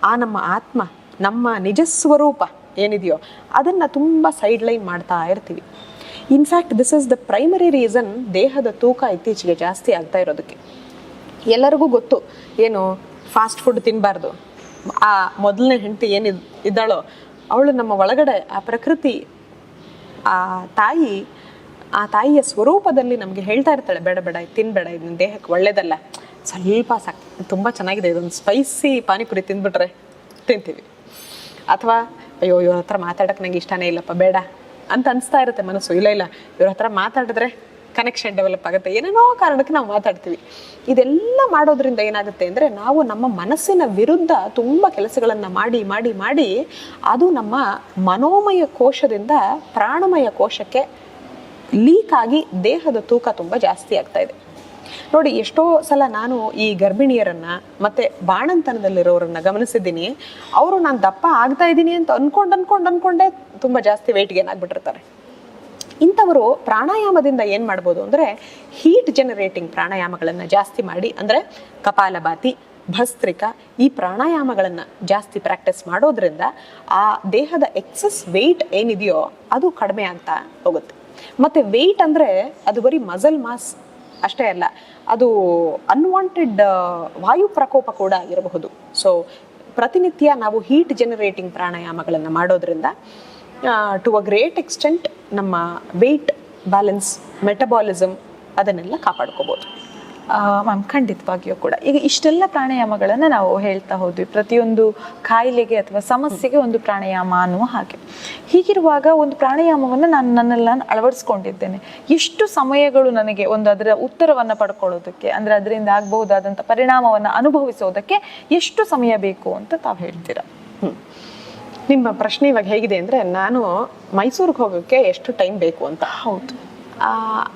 ಆ ನಮ್ಮ ಆತ್ಮ ನಮ್ಮ ನಿಜ ಸ್ವರೂಪ ಏನಿದೆಯೋ ಅದನ್ನು ತುಂಬ ಸೈಡ್ ಲೈನ್ ಮಾಡ್ತಾ ಇರ್ತೀವಿ. In fact this is the primary reason ದೇಹದ ತೂಕ ಇತ್ತೀಚೆಗೆ ಜಾಸ್ತಿ ಆಗ್ತಾ ಇರೋದಕ್ಕೆ. ಎಲ್ಲರಿಗೂ ಗೊತ್ತು. ಏನು ಫಾಸ್ಟ್ ಫುಡ್ ತಿನ್ನಬಾರ್ದು ಆ ಮೊದಲನೇ ಹೆಂಡತಿ ಏನು ಇದ್ದಾಳೋ, ಅವಳು ನಮ್ಮ ಒಳಗಡೆ, ಆ ಪ್ರಕೃತಿ, ಆ ತಾಯಿ, ಆ ತಾಯಿಯ ಸ್ವರೂಪದಲ್ಲಿ ನಮಗೆ ಹೇಳ್ತಾ ಇರ್ತಾಳೆ, ಬೇಡ ಬೇಡ, ಇದು ತಿನ್ಬೇಡ, ಇದು ದೇಹಕ್ಕೆ ಒಳ್ಳೇದಲ್ಲ. ಸ್ವಲ್ಪ ಸಾಕ್, ತುಂಬ ಚೆನ್ನಾಗಿದೆ, ಇದೊಂದು ಸ್ಪೈಸಿ ಪಾನಿಪುರಿ ತಿಂದ್ಬಿಟ್ರೆ, ತಿಂತೀವಿ. ಅಥವಾ, ಅಯ್ಯೋ, ಇವ್ರ ಹತ್ರ ಮಾತಾಡಕ್ಕೆ ನಂಗೆ ಇಷ್ಟನೇ ಇಲ್ಲಪ್ಪ, ಬೇಡ ಅಂತ ಅನಿಸ್ತಾ ಇರುತ್ತೆ ಮನಸ್ಸು. ಇಲ್ಲ ಇಲ್ಲ, ಇವ್ರ ಹತ್ರ ಮಾತಾಡಿದ್ರೆ ಕನೆಕ್ಷನ್ ಡೆವಲಪ್ ಆಗುತ್ತೆ. ಏನೇನೋ ಕಾರಣಕ್ಕೆ ನಾವು ಮಾತಾಡ್ತೀವಿ. ಇದೆಲ್ಲ ಮಾಡೋದ್ರಿಂದ ಏನಾಗುತ್ತೆ ಅಂದರೆ ನಾವು ನಮ್ಮ ಮನಸ್ಸಿನ ವಿರುದ್ಧ ತುಂಬ ಕೆಲಸಗಳನ್ನು ಮಾಡಿ ಮಾಡಿ ಮಾಡಿ ಅದು ನಮ್ಮ ಮನೋಮಯ ಕೋಶದಿಂದ ಪ್ರಾಣಮಯ ಕೋಶಕ್ಕೆ ಲೀಕ್ ಆಗಿ ದೇಹದ ತೂಕ ತುಂಬ ಜಾಸ್ತಿ ಆಗ್ತಾ ಇದೆ. ನೋಡಿ, ಎಷ್ಟೋ ಸಲ ನಾನು ಈ ಗರ್ಭಿಣಿಯರನ್ನು ಮತ್ತೆ ಬಾಣಂತನದಲ್ಲಿರೋರನ್ನು ಗಮನಿಸಿದ್ದೀನಿ. ಅವರು ನಾನು ದಪ್ಪ ಆಗ್ತಾ ಇದ್ದೀನಿ ಅಂತ ಅಂದ್ಕೊಂಡು ಅನ್ಕೊಂಡು, ಅನ್ಕೊಂಡೆ ತುಂಬ ಜಾಸ್ತಿ ವೆಯ್ಟ್ ಗೇನ್ ಆಗ್ಬಿಟ್ಟಿರ್ತಾರೆ. ಇಂಥವರು ಪ್ರಾಣಾಯಾಮದಿಂದ ಏನು ಮಾಡ್ಬೋದು ಅಂದರೆ ಹೀಟ್ ಜನರೇಟಿಂಗ್ ಪ್ರಾಣಾಯಾಮಗಳನ್ನು ಜಾಸ್ತಿ ಮಾಡಿ, ಅಂದರೆ ಕಪಾಲಭಾತಿ, ಭಸ್ತ್ರಿಕ ಈ ಪ್ರಾಣಾಯಾಮಗಳನ್ನು ಜಾಸ್ತಿ ಪ್ರಾಕ್ಟೀಸ್ ಮಾಡೋದ್ರಿಂದ ಆ ದೇಹದ ಎಕ್ಸಸ್ ವೆಯ್ಟ್ ಏನಿದೆಯೋ ಅದು ಕಡಿಮೆ ಆಗ್ತಾ ಹೋಗುತ್ತೆ. ಮತ್ತು ವೆಯ್ಟ್ ಅಂದರೆ ಅದು ಬರೀ ಮಸಲ್ ಮಾಸ್ ಅಷ್ಟೇ ಅಲ್ಲ, ಅದು ಅನ್ವಾಂಟೆಡ್ ವಾಯು ಪ್ರಕೋಪ ಕೂಡ ಇರಬಹುದು. ಸೊ ಪ್ರತಿನಿತ್ಯ ನಾವು ಹೀಟ್ ಜನರೇಟಿಂಗ್ ಪ್ರಾಣಾಯಾಮಗಳನ್ನು ಮಾಡೋದ್ರಿಂದ ಟು ಅ ಗ್ರೇಟ್ ಎಕ್ಸ್ಟೆಂಟ್ ನಮ್ಮ ವೆಯ್ಟ್ ಬ್ಯಾಲೆನ್ಸ್ ಮೆಟಬಾಲಿಸಮ್ ಅದನ್ನೆಲ್ಲ ಕಾಪಾಡ್ಕೋಬೋದು. ಮ್ಯಾಮ್ ಖಂಡಿತವಾಗಿಯೂ ಕೂಡ. ಈಗ ಇಷ್ಟೆಲ್ಲ ಪ್ರಾಣಾಯಾಮಗಳನ್ನು ನಾವು ಹೇಳ್ತಾ ಹೋದ್ವಿ. ಪ್ರತಿಯೊಂದು ಕಾಯಿಲೆಗೆ ಅಥವಾ ಸಮಸ್ಯೆಗೆ ಒಂದು ಪ್ರಾಣಾಯಾಮ ಅನ್ನುವ ಹಾಗೆ. ಹೀಗಿರುವಾಗ ಒಂದು ಪ್ರಾಣಾಯಾಮವನ್ನು ನಾನು ನನ್ನೆಲ್ಲ ಅಳವಡಿಸ್ಕೊಂಡಿದ್ದೇನೆ. ಎಷ್ಟು ಸಮಯಗಳು ನನಗೆ ಒಂದು ಅದರ ಉತ್ತರವನ್ನು ಪಡ್ಕೊಳ್ಳೋದಕ್ಕೆ ಅಂದರೆ ಅದರಿಂದ ಆಗಬಹುದಾದಂಥ ಪರಿಣಾಮವನ್ನು ಅನುಭವಿಸೋದಕ್ಕೆ ಎಷ್ಟು ಸಮಯ ಬೇಕು ಅಂತ ತಾವು ಹೇಳ್ತೀರಾ. ನಿಮ್ಮ ಪ್ರಶ್ನೆ ಇವಾಗ ಹೇಗಿದೆ ಅಂದರೆ ನಾನು ಮೈಸೂರಿಗೆ ಹೋಗೋಕ್ಕೆ ಎಷ್ಟು ಟೈಮ್ ಬೇಕು ಅಂತ. ಹೌದು.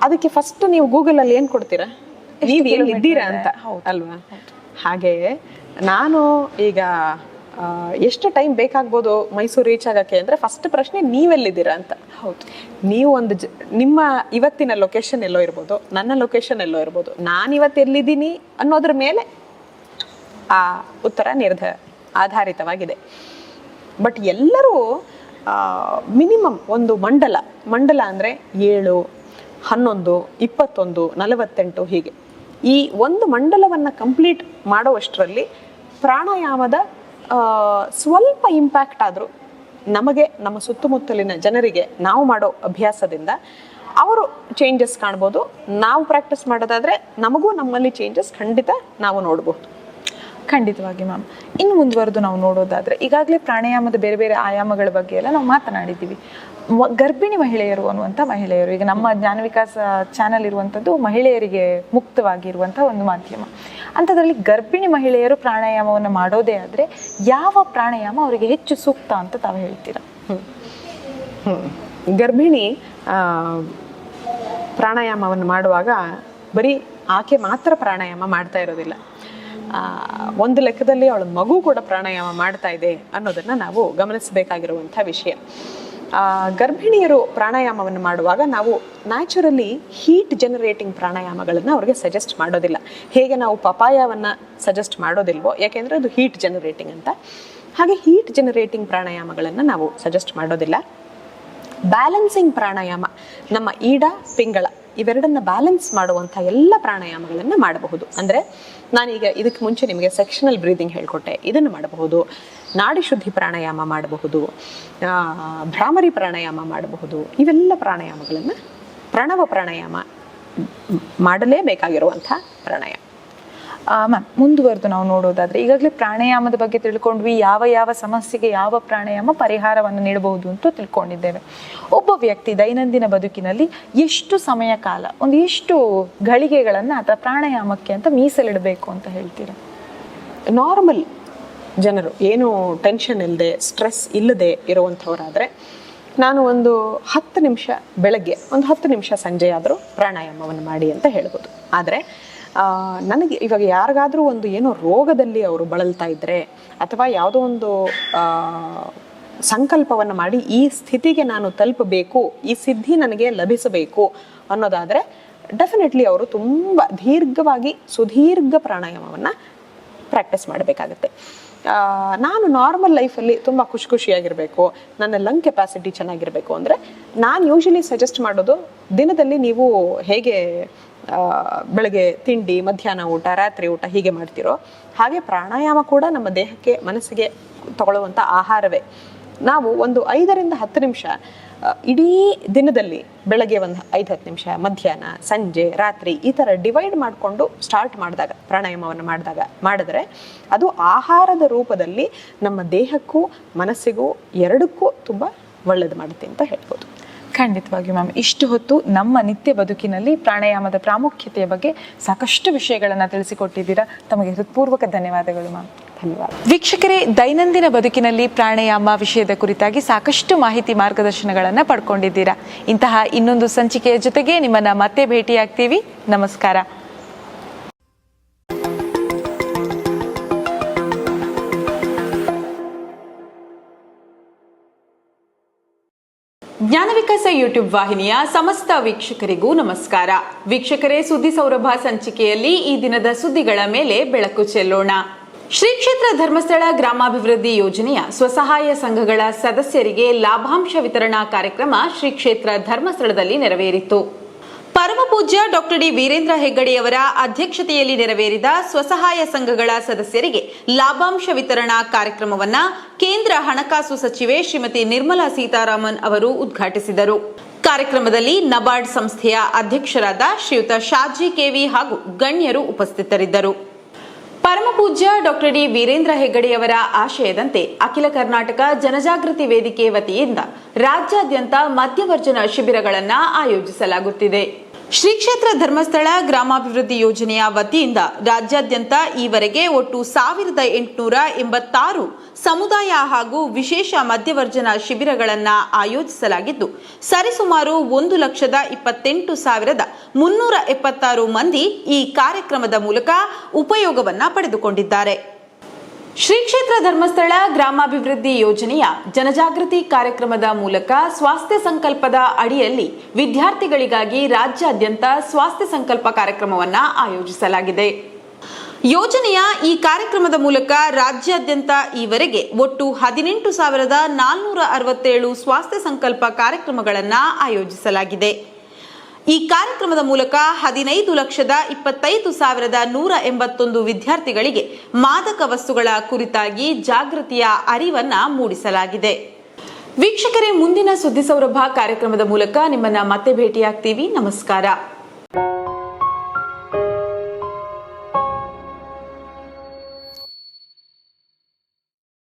ಅದಕ್ಕೆ ಫಸ್ಟ್ ನೀವು ಗೂಗಲಲ್ಲಿ ಏನು ಕೊಡ್ತೀರಾ? ನೀವು ಏನು ಇದ್ದೀರಾ ಅಂತ. ಹೌದು. ಅಲ್ವಾ? ಹಾಗೆ ನಾನು ಈಗ ಎಷ್ಟು ಟೈಮ್ ಬೇಕಾಗ್ಬೋದು ಮೈಸೂರು ರೀಚ್ ಆಗೋಕ್ಕೆ ಅಂದರೆ ಫಸ್ಟ್ ಪ್ರಶ್ನೆ ನೀವೆಲ್ಲಿದ್ದೀರಾ ಅಂತ. ಹೌದು. ನೀವು ಒಂದು ಜ ನಿಮ್ಮ ಇವತ್ತಿನ ಲೊಕೇಶನ್ ಎಲ್ಲೋ ಇರ್ಬೋದು ನನ್ನ ಲೊಕೇಶನ್ ಎಲ್ಲೋ ಇರ್ಬೋದು ನಾನು ಇವತ್ತು ಎಲ್ಲಿದ್ದೀನಿ ಅನ್ನೋದ್ರ ಮೇಲೆ ಆ ಉತ್ತರ ನಿರ್ಧ ಆಧಾರಿತವಾಗಿದೆ. ಬಟ್ ಎಲ್ಲರೂ ಮಿನಿಮಮ್ ಒಂದು ಮಂಡಲ ಮಂಡಲ ಅಂದರೆ ಏಳು, ಹನ್ನೊಂದು, ಇಪ್ಪತ್ತೊಂದು, ನಲವತ್ತೆಂಟು ಹೀಗೆ. ಈ ಒಂದು ಮಂಡಲವನ್ನು ಕಂಪ್ಲೀಟ್ ಮಾಡುವಷ್ಟರಲ್ಲಿ ಪ್ರಾಣಾಯಾಮದ ಸ್ವಲ್ಪ ಇಂಪ್ಯಾಕ್ಟ್ ಆದರೂ ನಮಗೆ, ನಮ್ಮ ಸುತ್ತಮುತ್ತಲಿನ ಜನರಿಗೆ ನಾವು ಮಾಡೋ ಅಭ್ಯಾಸದಿಂದ ಅವರು ಚೇಂಜಸ್ ಕಾಣ್ಬೋದು. ನಾವು ಪ್ರಾಕ್ಟೀಸ್ ಮಾಡೋದಾದರೆ ನಮಗೂ ನಮ್ಮಲ್ಲಿ ಚೇಂಜಸ್ ಖಂಡಿತ ನಾವು ನೋಡ್ಬೋದು. ಖಂಡಿತವಾಗಿ ಮ್ಯಾಮ್. ಇನ್ನು ಮುಂದುವರೆದು ನಾವು ನೋಡೋದಾದರೆ, ಈಗಾಗಲೇ ಪ್ರಾಣಾಯಾಮದ ಬೇರೆ ಬೇರೆ ಆಯಾಮಗಳ ಬಗ್ಗೆ ಎಲ್ಲ ನಾವು ಮಾತನಾಡಿದ್ದೀವಿ. ಗರ್ಭಿಣಿ ಮಹಿಳೆಯರು ಅನ್ನುವಂಥ ಮಹಿಳೆಯರು, ಈಗ ನಮ್ಮ ಜ್ಞಾನ ವಿಕಾಸ ಚಾನಲ್ ಇರುವಂಥದ್ದು ಮಹಿಳೆಯರಿಗೆ ಮುಕ್ತವಾಗಿರುವಂಥ ಒಂದು ಮಾಧ್ಯಮ. ಅಂಥದ್ರಲ್ಲಿ ಗರ್ಭಿಣಿ ಮಹಿಳೆಯರು ಪ್ರಾಣಾಯಾಮವನ್ನು ಮಾಡೋದೇ ಆದರೆ ಯಾವ ಪ್ರಾಣಾಯಾಮ ಅವರಿಗೆ ಹೆಚ್ಚು ಸೂಕ್ತ ಅಂತ ತಾವು ಹೇಳ್ತೀರಾ? ಗರ್ಭಿಣಿ ಪ್ರಾಣಾಯಾಮವನ್ನು ಮಾಡುವಾಗ ಬರೀ ಆಕೆ ಮಾತ್ರ ಪ್ರಾಣಾಯಾಮ ಮಾಡ್ತಾ ಇರೋದಿಲ್ಲ. ಒಂದು ಲೆಕ್ಕದಲ್ಲಿ ಅವಳ ಮಗು ಕೂಡ ಪ್ರಾಣಾಯಾಮ ಮಾಡ್ತಾ ಇದೆ ಅನ್ನೋದನ್ನ ನಾವು ಗಮನಿಸಬೇಕಾಗಿರುವಂಥ ವಿಷಯ. ಗರ್ಭಿಣಿಯರು ಪ್ರಾಣಾಯಾಮವನ್ನು ಮಾಡುವಾಗ ನಾವು ನ್ಯಾಚುರಲಿ ಹೀಟ್ ಜನರೇಟಿಂಗ್ ಪ್ರಾಣಾಯಾಮಗಳನ್ನು ಅವ್ರಿಗೆ ಸಜೆಸ್ಟ್ ಮಾಡೋದಿಲ್ಲ. ಹೇಗೆ ನಾವು ಪಪಾಯವನ್ನು ಸಜೆಸ್ಟ್ ಮಾಡೋದಿಲ್ವೋ, ಯಾಕೆಂದರೆ ಅದು ಹೀಟ್ ಜನರೇಟಿಂಗ್ ಅಂತ. ಹಾಗೆ ಹೀಟ್ ಜನರೇಟಿಂಗ್ ಪ್ರಾಣಾಯಾಮಗಳನ್ನು ನಾವು ಸಜೆಸ್ಟ್ ಮಾಡೋದಿಲ್ಲ. ಬ್ಯಾಲೆನ್ಸಿಂಗ್ ಪ್ರಾಣಾಯಾಮ, ನಮ್ಮ ಈಡ, ಪಿಂಗಳ ಇವೆರಡನ್ನ ಬ್ಯಾಲೆನ್ಸ್ ಮಾಡುವಂಥ ಎಲ್ಲ ಪ್ರಾಣಾಯಾಮಗಳನ್ನು ಮಾಡಬಹುದು. ಅಂದರೆ ನಾನೀಗ ಇದಕ್ಕೆ ಮುಂಚೆ ನಿಮಗೆ ಸೆಕ್ಷನಲ್ ಬ್ರೀದಿಂಗ್ ಹೇಳ್ಕೊಟ್ಟೆ. ಇದನ್ನು ಮಾಡಬಹುದು. ನಾಡಿ ಶುದ್ಧಿ ಪ್ರಾಣಾಯಾಮ ಮಾಡಬಹುದು. ಭ್ರಾಮರಿ ಪ್ರಾಣಾಯಾಮ ಮಾಡಬಹುದು. ಇವೆಲ್ಲ ಪ್ರಾಣಾಯಾಮಗಳನ್ನು ಪ್ರಣವ ಪ್ರಾಣಾಯಾಮ ಮಾಡಲೇಬೇಕಾಗಿರುವಂಥ ಪ್ರಾಣಾಯಾಮ. ಮ್ಯಾಮ್, ಮುಂದುವರೆದು ನಾವು ನೋಡೋದಾದ್ರೆ, ಈಗಾಗಲೇ ಪ್ರಾಣಾಯಾಮದ ಬಗ್ಗೆ ತಿಳ್ಕೊಂಡ್ವಿ, ಯಾವ ಯಾವ ಸಮಸ್ಯೆಗೆ ಯಾವ ಪ್ರಾಣಾಯಾಮ ಪರಿಹಾರವನ್ನು ನೀಡಬಹುದು ಅಂತ ತಿಳ್ಕೊಂಡಿದ್ದೇವೆ. ಒಬ್ಬ ವ್ಯಕ್ತಿ ದೈನಂದಿನ ಬದುಕಿನಲ್ಲಿ ಎಷ್ಟು ಸಮಯ ಕಾಲ ಒಂದು ಎಷ್ಟು ಗಳಿಗೆಗಳನ್ನು ಅಥವಾ ಪ್ರಾಣಾಯಾಮಕ್ಕೆ ಅಂತ ಮೀಸಲಿಡಬೇಕು ಅಂತ ಹೇಳ್ತೀರಾ? ನಾರ್ಮಲ್ ಜನರು, ಏನು ಟೆನ್ಷನ್ ಇಲ್ಲದೆ ಸ್ಟ್ರೆಸ್ ಇಲ್ಲದೆ ಇರುವಂಥವರಾದರೆ, ನಾನು ಒಂದು ಹತ್ತು ನಿಮಿಷ ಬೆಳಗ್ಗೆ, ಒಂದು ಹತ್ತು ನಿಮಿಷ ಸಂಜೆ ಆದರೂ ಪ್ರಾಣಾಯಾಮವನ್ನು ಮಾಡಿ ಅಂತ ಹೇಳ್ಬೋದು. ಆದರೆ ನನಗೆ ಇವಾಗ ಯಾರಿಗಾದರೂ ಒಂದು ಏನೋ ರೋಗದಲ್ಲಿ ಅವರು ಬಳಲ್ತಾ ಇದ್ದರೆ ಅಥವಾ ಯಾವುದೋ ಒಂದು ಸಂಕಲ್ಪವನ್ನು ಮಾಡಿ ಈ ಸ್ಥಿತಿಗೆ ನಾನು ತಲುಪಬೇಕು, ಈ ಸಿದ್ಧಿ ನನಗೆ ಲಭಿಸಬೇಕು ಅನ್ನೋದಾದರೆ ಡೆಫಿನೆಟ್ಲಿ ಅವರು ತುಂಬ ದೀರ್ಘವಾಗಿ ಸುದೀರ್ಘ ಪ್ರಾಣಾಯಾಮವನ್ನು ಪ್ರಾಕ್ಟೀಸ್ ಮಾಡಬೇಕಾಗತ್ತೆ. ನಾನು ನಾರ್ಮಲ್ ಲೈಫಲ್ಲಿ ತುಂಬ ಖುಷಿ ಖುಷಿಯಾಗಿರಬೇಕು, ನನ್ನ ಲಂಗ್ ಕೆಪಾಸಿಟಿ ಚೆನ್ನಾಗಿರಬೇಕು ಅಂದರೆ ನಾನು ಯೂಶಲಿ ಸಜೆಸ್ಟ್ ಮಾಡೋದು ದಿನದಲ್ಲಿ ನೀವು ಹೇಗೆ ಬೆಳಗ್ಗೆ ತಿಂಡಿ, ಮಧ್ಯಾಹ್ನ ಊಟ, ರಾತ್ರಿ ಊಟ ಹೀಗೆ ಮಾಡ್ತಿರೋ ಹಾಗೆ ಪ್ರಾಣಾಯಾಮ ಕೂಡ ನಮ್ಮ ದೇಹಕ್ಕೆ, ಮನಸ್ಸಿಗೆ ತಗೊಳ್ಳುವಂಥ ಆಹಾರವೇ. ನಾವು ಒಂದು ಐದರಿಂದ ಹತ್ತು ನಿಮಿಷ ಇಡೀ ದಿನದಲ್ಲಿ ಬೆಳಗ್ಗೆ ಒಂದು ಐದು ಹತ್ತು ನಿಮಿಷ, ಮಧ್ಯಾಹ್ನ, ಸಂಜೆ, ರಾತ್ರಿ ಈ ಥರ ಡಿವೈಡ್ ಮಾಡಿಕೊಂಡು ಸ್ಟಾರ್ಟ್ ಮಾಡಿದಾಗ, ಪ್ರಾಣಾಯಾಮವನ್ನು ಮಾಡಿದಾಗ ಮಾಡಿದ್ರೆ ಅದು ಆಹಾರದ ರೂಪದಲ್ಲಿ ನಮ್ಮ ದೇಹಕ್ಕೂ ಮನಸ್ಸಿಗೂ ಎರಡಕ್ಕೂ ತುಂಬ ಒಳ್ಳೇದು ಮಾಡುತ್ತೆ ಅಂತ ಹೇಳ್ಬೋದು. ಖಂಡಿತವಾಗಿಯೂ ಮ್ಯಾಮ್ ಇಷ್ಟು ಹೊತ್ತು ನಮ್ಮ ನಿತ್ಯ ಬದುಕಿನಲ್ಲಿ ಪ್ರಾಣಾಯಾಮದ ಪ್ರಾಮುಖ್ಯತೆಯ ಬಗ್ಗೆ ಸಾಕಷ್ಟು ವಿಷಯಗಳನ್ನು ತಿಳಿಸಿಕೊಟ್ಟಿದ್ದೀರಾ. ತಮಗೆ ಹೃತ್ಪೂರ್ವಕ ಧನ್ಯವಾದಗಳು ಮ್ಯಾಮ್. ಧನ್ಯವಾದ. ವೀಕ್ಷಕರೇ ದೈನಂದಿನ ಬದುಕಿನಲ್ಲಿ ಪ್ರಾಣಾಯಾಮ ವಿಷಯದ ಕುರಿತಾಗಿ ಸಾಕಷ್ಟು ಮಾಹಿತಿ ಮಾರ್ಗದರ್ಶನಗಳನ್ನು ಪಡ್ಕೊಂಡಿದ್ದೀರಾ. ಇಂತಹ ಇನ್ನೊಂದು ಸಂಚಿಕೆಯ ಜೊತೆಗೆ ನಿಮ್ಮನ್ನು ಮತ್ತೆ ಭೇಟಿಯಾಗ್ತೀವಿ. ನಮಸ್ಕಾರ. ಜ್ಞಾನ ವಿಕಾಸ ಯೂಟ್ಯೂಬ್ ವಾಹಿನಿಯ ಸಮಸ್ತ ವೀಕ್ಷಕರಿಗೂ ನಮಸ್ಕಾರ. ವೀಕ್ಷಕರೇ, ಸುದ್ದಿ ಸೌರಭ ಸಂಚಿಕೆಯಲ್ಲಿ ಈ ದಿನದ ಸುದ್ದಿಗಳ ಮೇಲೆ ಬೆಳಕು ಚೆಲ್ಲೋಣ. ಶ್ರೀ ಕ್ಷೇತ್ರ ಧರ್ಮಸ್ಥಳ ಗ್ರಾಮಾಭಿವೃದ್ಧಿ ಯೋಜನೆಯ ಸ್ವಸಹಾಯ ಸಂಘಗಳ ಸದಸ್ಯರಿಗೆ ಲಾಭಾಂಶ ವಿತರಣಾ ಕಾರ್ಯಕ್ರಮ ಶ್ರೀ ಕ್ಷೇತ್ರ ಧರ್ಮಸ್ಥಳದಲ್ಲಿ ನೆರವೇರಿತು. ಪರಮಪೂಜ್ಯ ಡಾಕ್ಟರ್ ಡಿ ವೀರೇಂದ್ರ ಹೆಗ್ಗಡೆಯವರ ಅಧ್ಯಕ್ಷತೆಯಲ್ಲಿ ನೆರವೇರಿದ ಸ್ವಸಹಾಯ ಸಂಘಗಳ ಸದಸ್ಯರಿಗೆ ಲಾಭಾಂಶ ವಿತರಣಾ ಕಾರ್ಯಕ್ರಮವನ್ನು ಕೇಂದ್ರ ಹಣಕಾಸು ಸಚಿವೆ ಶ್ರೀಮತಿ ನಿರ್ಮಲಾ ಸೀತಾರಾಮನ್ ಅವರು ಉದ್ಘಾಟಿಸಿದರು. ಕಾರ್ಯಕ್ರಮದಲ್ಲಿ ನಬಾರ್ಡ್ ಸಂಸ್ಥೆಯ ಅಧ್ಯಕ್ಷರಾದ ಶ್ರೀಯುತ ಶಾಜಿ ಕೆವಿ ಹಾಗೂ ಗಣ್ಯರು ಉಪಸ್ಥಿತರಿದ್ದರು. ಪರಮಪೂಜ್ಯ ಡಾಕ್ಟರ್ ಡಿ ವೀರೇಂದ್ರ ಹೆಗ್ಗಡೆಯವರ ಆಶಯದಂತೆ ಅಖಿಲ ಕರ್ನಾಟಕ ಜನಜಾಗೃತಿ ವೇದಿಕೆ ವತಿಯಿಂದ ರಾಜ್ಯಾದ್ಯಂತ ಮದ್ಯವರ್ಜನ ಶಿಬಿರಗಳನ್ನು ಆಯೋಜಿಸಲಾಗುತ್ತಿದೆ. ಶ್ರೀ ಕ್ಷೇತ್ರ ಧರ್ಮಸ್ಥಳ ಗ್ರಾಮಾಭಿವೃದ್ಧಿ ಯೋಜನೆಯ ವತಿಯಿಂದ ರಾಜ್ಯಾದ್ಯಂತ ಈವರೆಗೆ ಒಟ್ಟು ಸಾವಿರದ ಎಂಟುನೂರ ಎಂಬತ್ತಾರು ಸಮುದಾಯ ಹಾಗೂ ವಿಶೇಷ ಮಧ್ಯವರ್ಜನ ಶಿಬಿರಗಳನ್ನು ಆಯೋಜಿಸಲಾಗಿದ್ದು, ಸರಿಸುಮಾರು ಒಂದು ಲಕ್ಷದ ಇಪ್ಪತ್ತೆಂಟು ಸಾವಿರದ ಮುನ್ನೂರ ಎಪ್ಪತ್ತಾರು ಮಂದಿ ಈ ಕಾರ್ಯಕ್ರಮದ ಮೂಲಕ ಉಪಯೋಗವನ್ನು ಪಡೆದುಕೊಂಡಿದ್ದಾರೆ. ಶ್ರೀ ಕ್ಷೇತ್ರ ಧರ್ಮಸ್ಥಳ ಗ್ರಾಮಾಭಿವೃದ್ಧಿ ಯೋಜನೆಯ ಜನಜಾಗೃತಿ ಕಾರ್ಯಕ್ರಮದ ಮೂಲಕ ಸ್ವಾಸ್ಥ್ಯ ಸಂಕಲ್ಪದ ಅಡಿಯಲ್ಲಿ ವಿದ್ಯಾರ್ಥಿಗಳಿಗಾಗಿ ರಾಜ್ಯಾದ್ಯಂತ ಸ್ವಾಸ್ಥ್ಯ ಸಂಕಲ್ಪ ಕಾರ್ಯಕ್ರಮವನ್ನು ಆಯೋಜಿಸಲಾಗಿದೆ. ಯೋಜನೆಯ ಈ ಕಾರ್ಯಕ್ರಮದ ಮೂಲಕ ರಾಜ್ಯಾದ್ಯಂತ ಈವರೆಗೆ ಒಟ್ಟು ಹದಿನೆಂಟು ಸಾವಿರದ ನಾಲ್ನೂರ ಅರವತ್ತೇಳು ಸ್ವಾಸ್ಥ್ಯ ಸಂಕಲ್ಪ ಕಾರ್ಯಕ್ರಮಗಳನ್ನು ಆಯೋಜಿಸಲಾಗಿದೆ. ಈ ಕಾರ್ಯಕ್ರಮದ ಮೂಲಕ ಹದಿನೈದು ಲಕ್ಷದ ಇಪ್ಪತ್ತೈದು ಸಾವಿರದ ನೂರ ಎಂಬತ್ತೊಂದು ವಿದ್ಯಾರ್ಥಿಗಳಿಗೆ ಮಾದಕ ವಸ್ತುಗಳ ಕುರಿತಾಗಿ ಜಾಗೃತಿಯ ಅರಿವನ್ನ ಮೂಡಿಸಲಾಗಿದೆ. ವೀಕ್ಷಕರೇ, ಮುಂದಿನ ಸುದ್ದಿ ಸೌರಭ ಕಾರ್ಯಕ್ರಮದ ಮೂಲಕ ನಿಮ್ಮನ್ನ ಮತ್ತೆ ಭೇಟಿಯಾಗ್ತೀವಿ. ನಮಸ್ಕಾರ.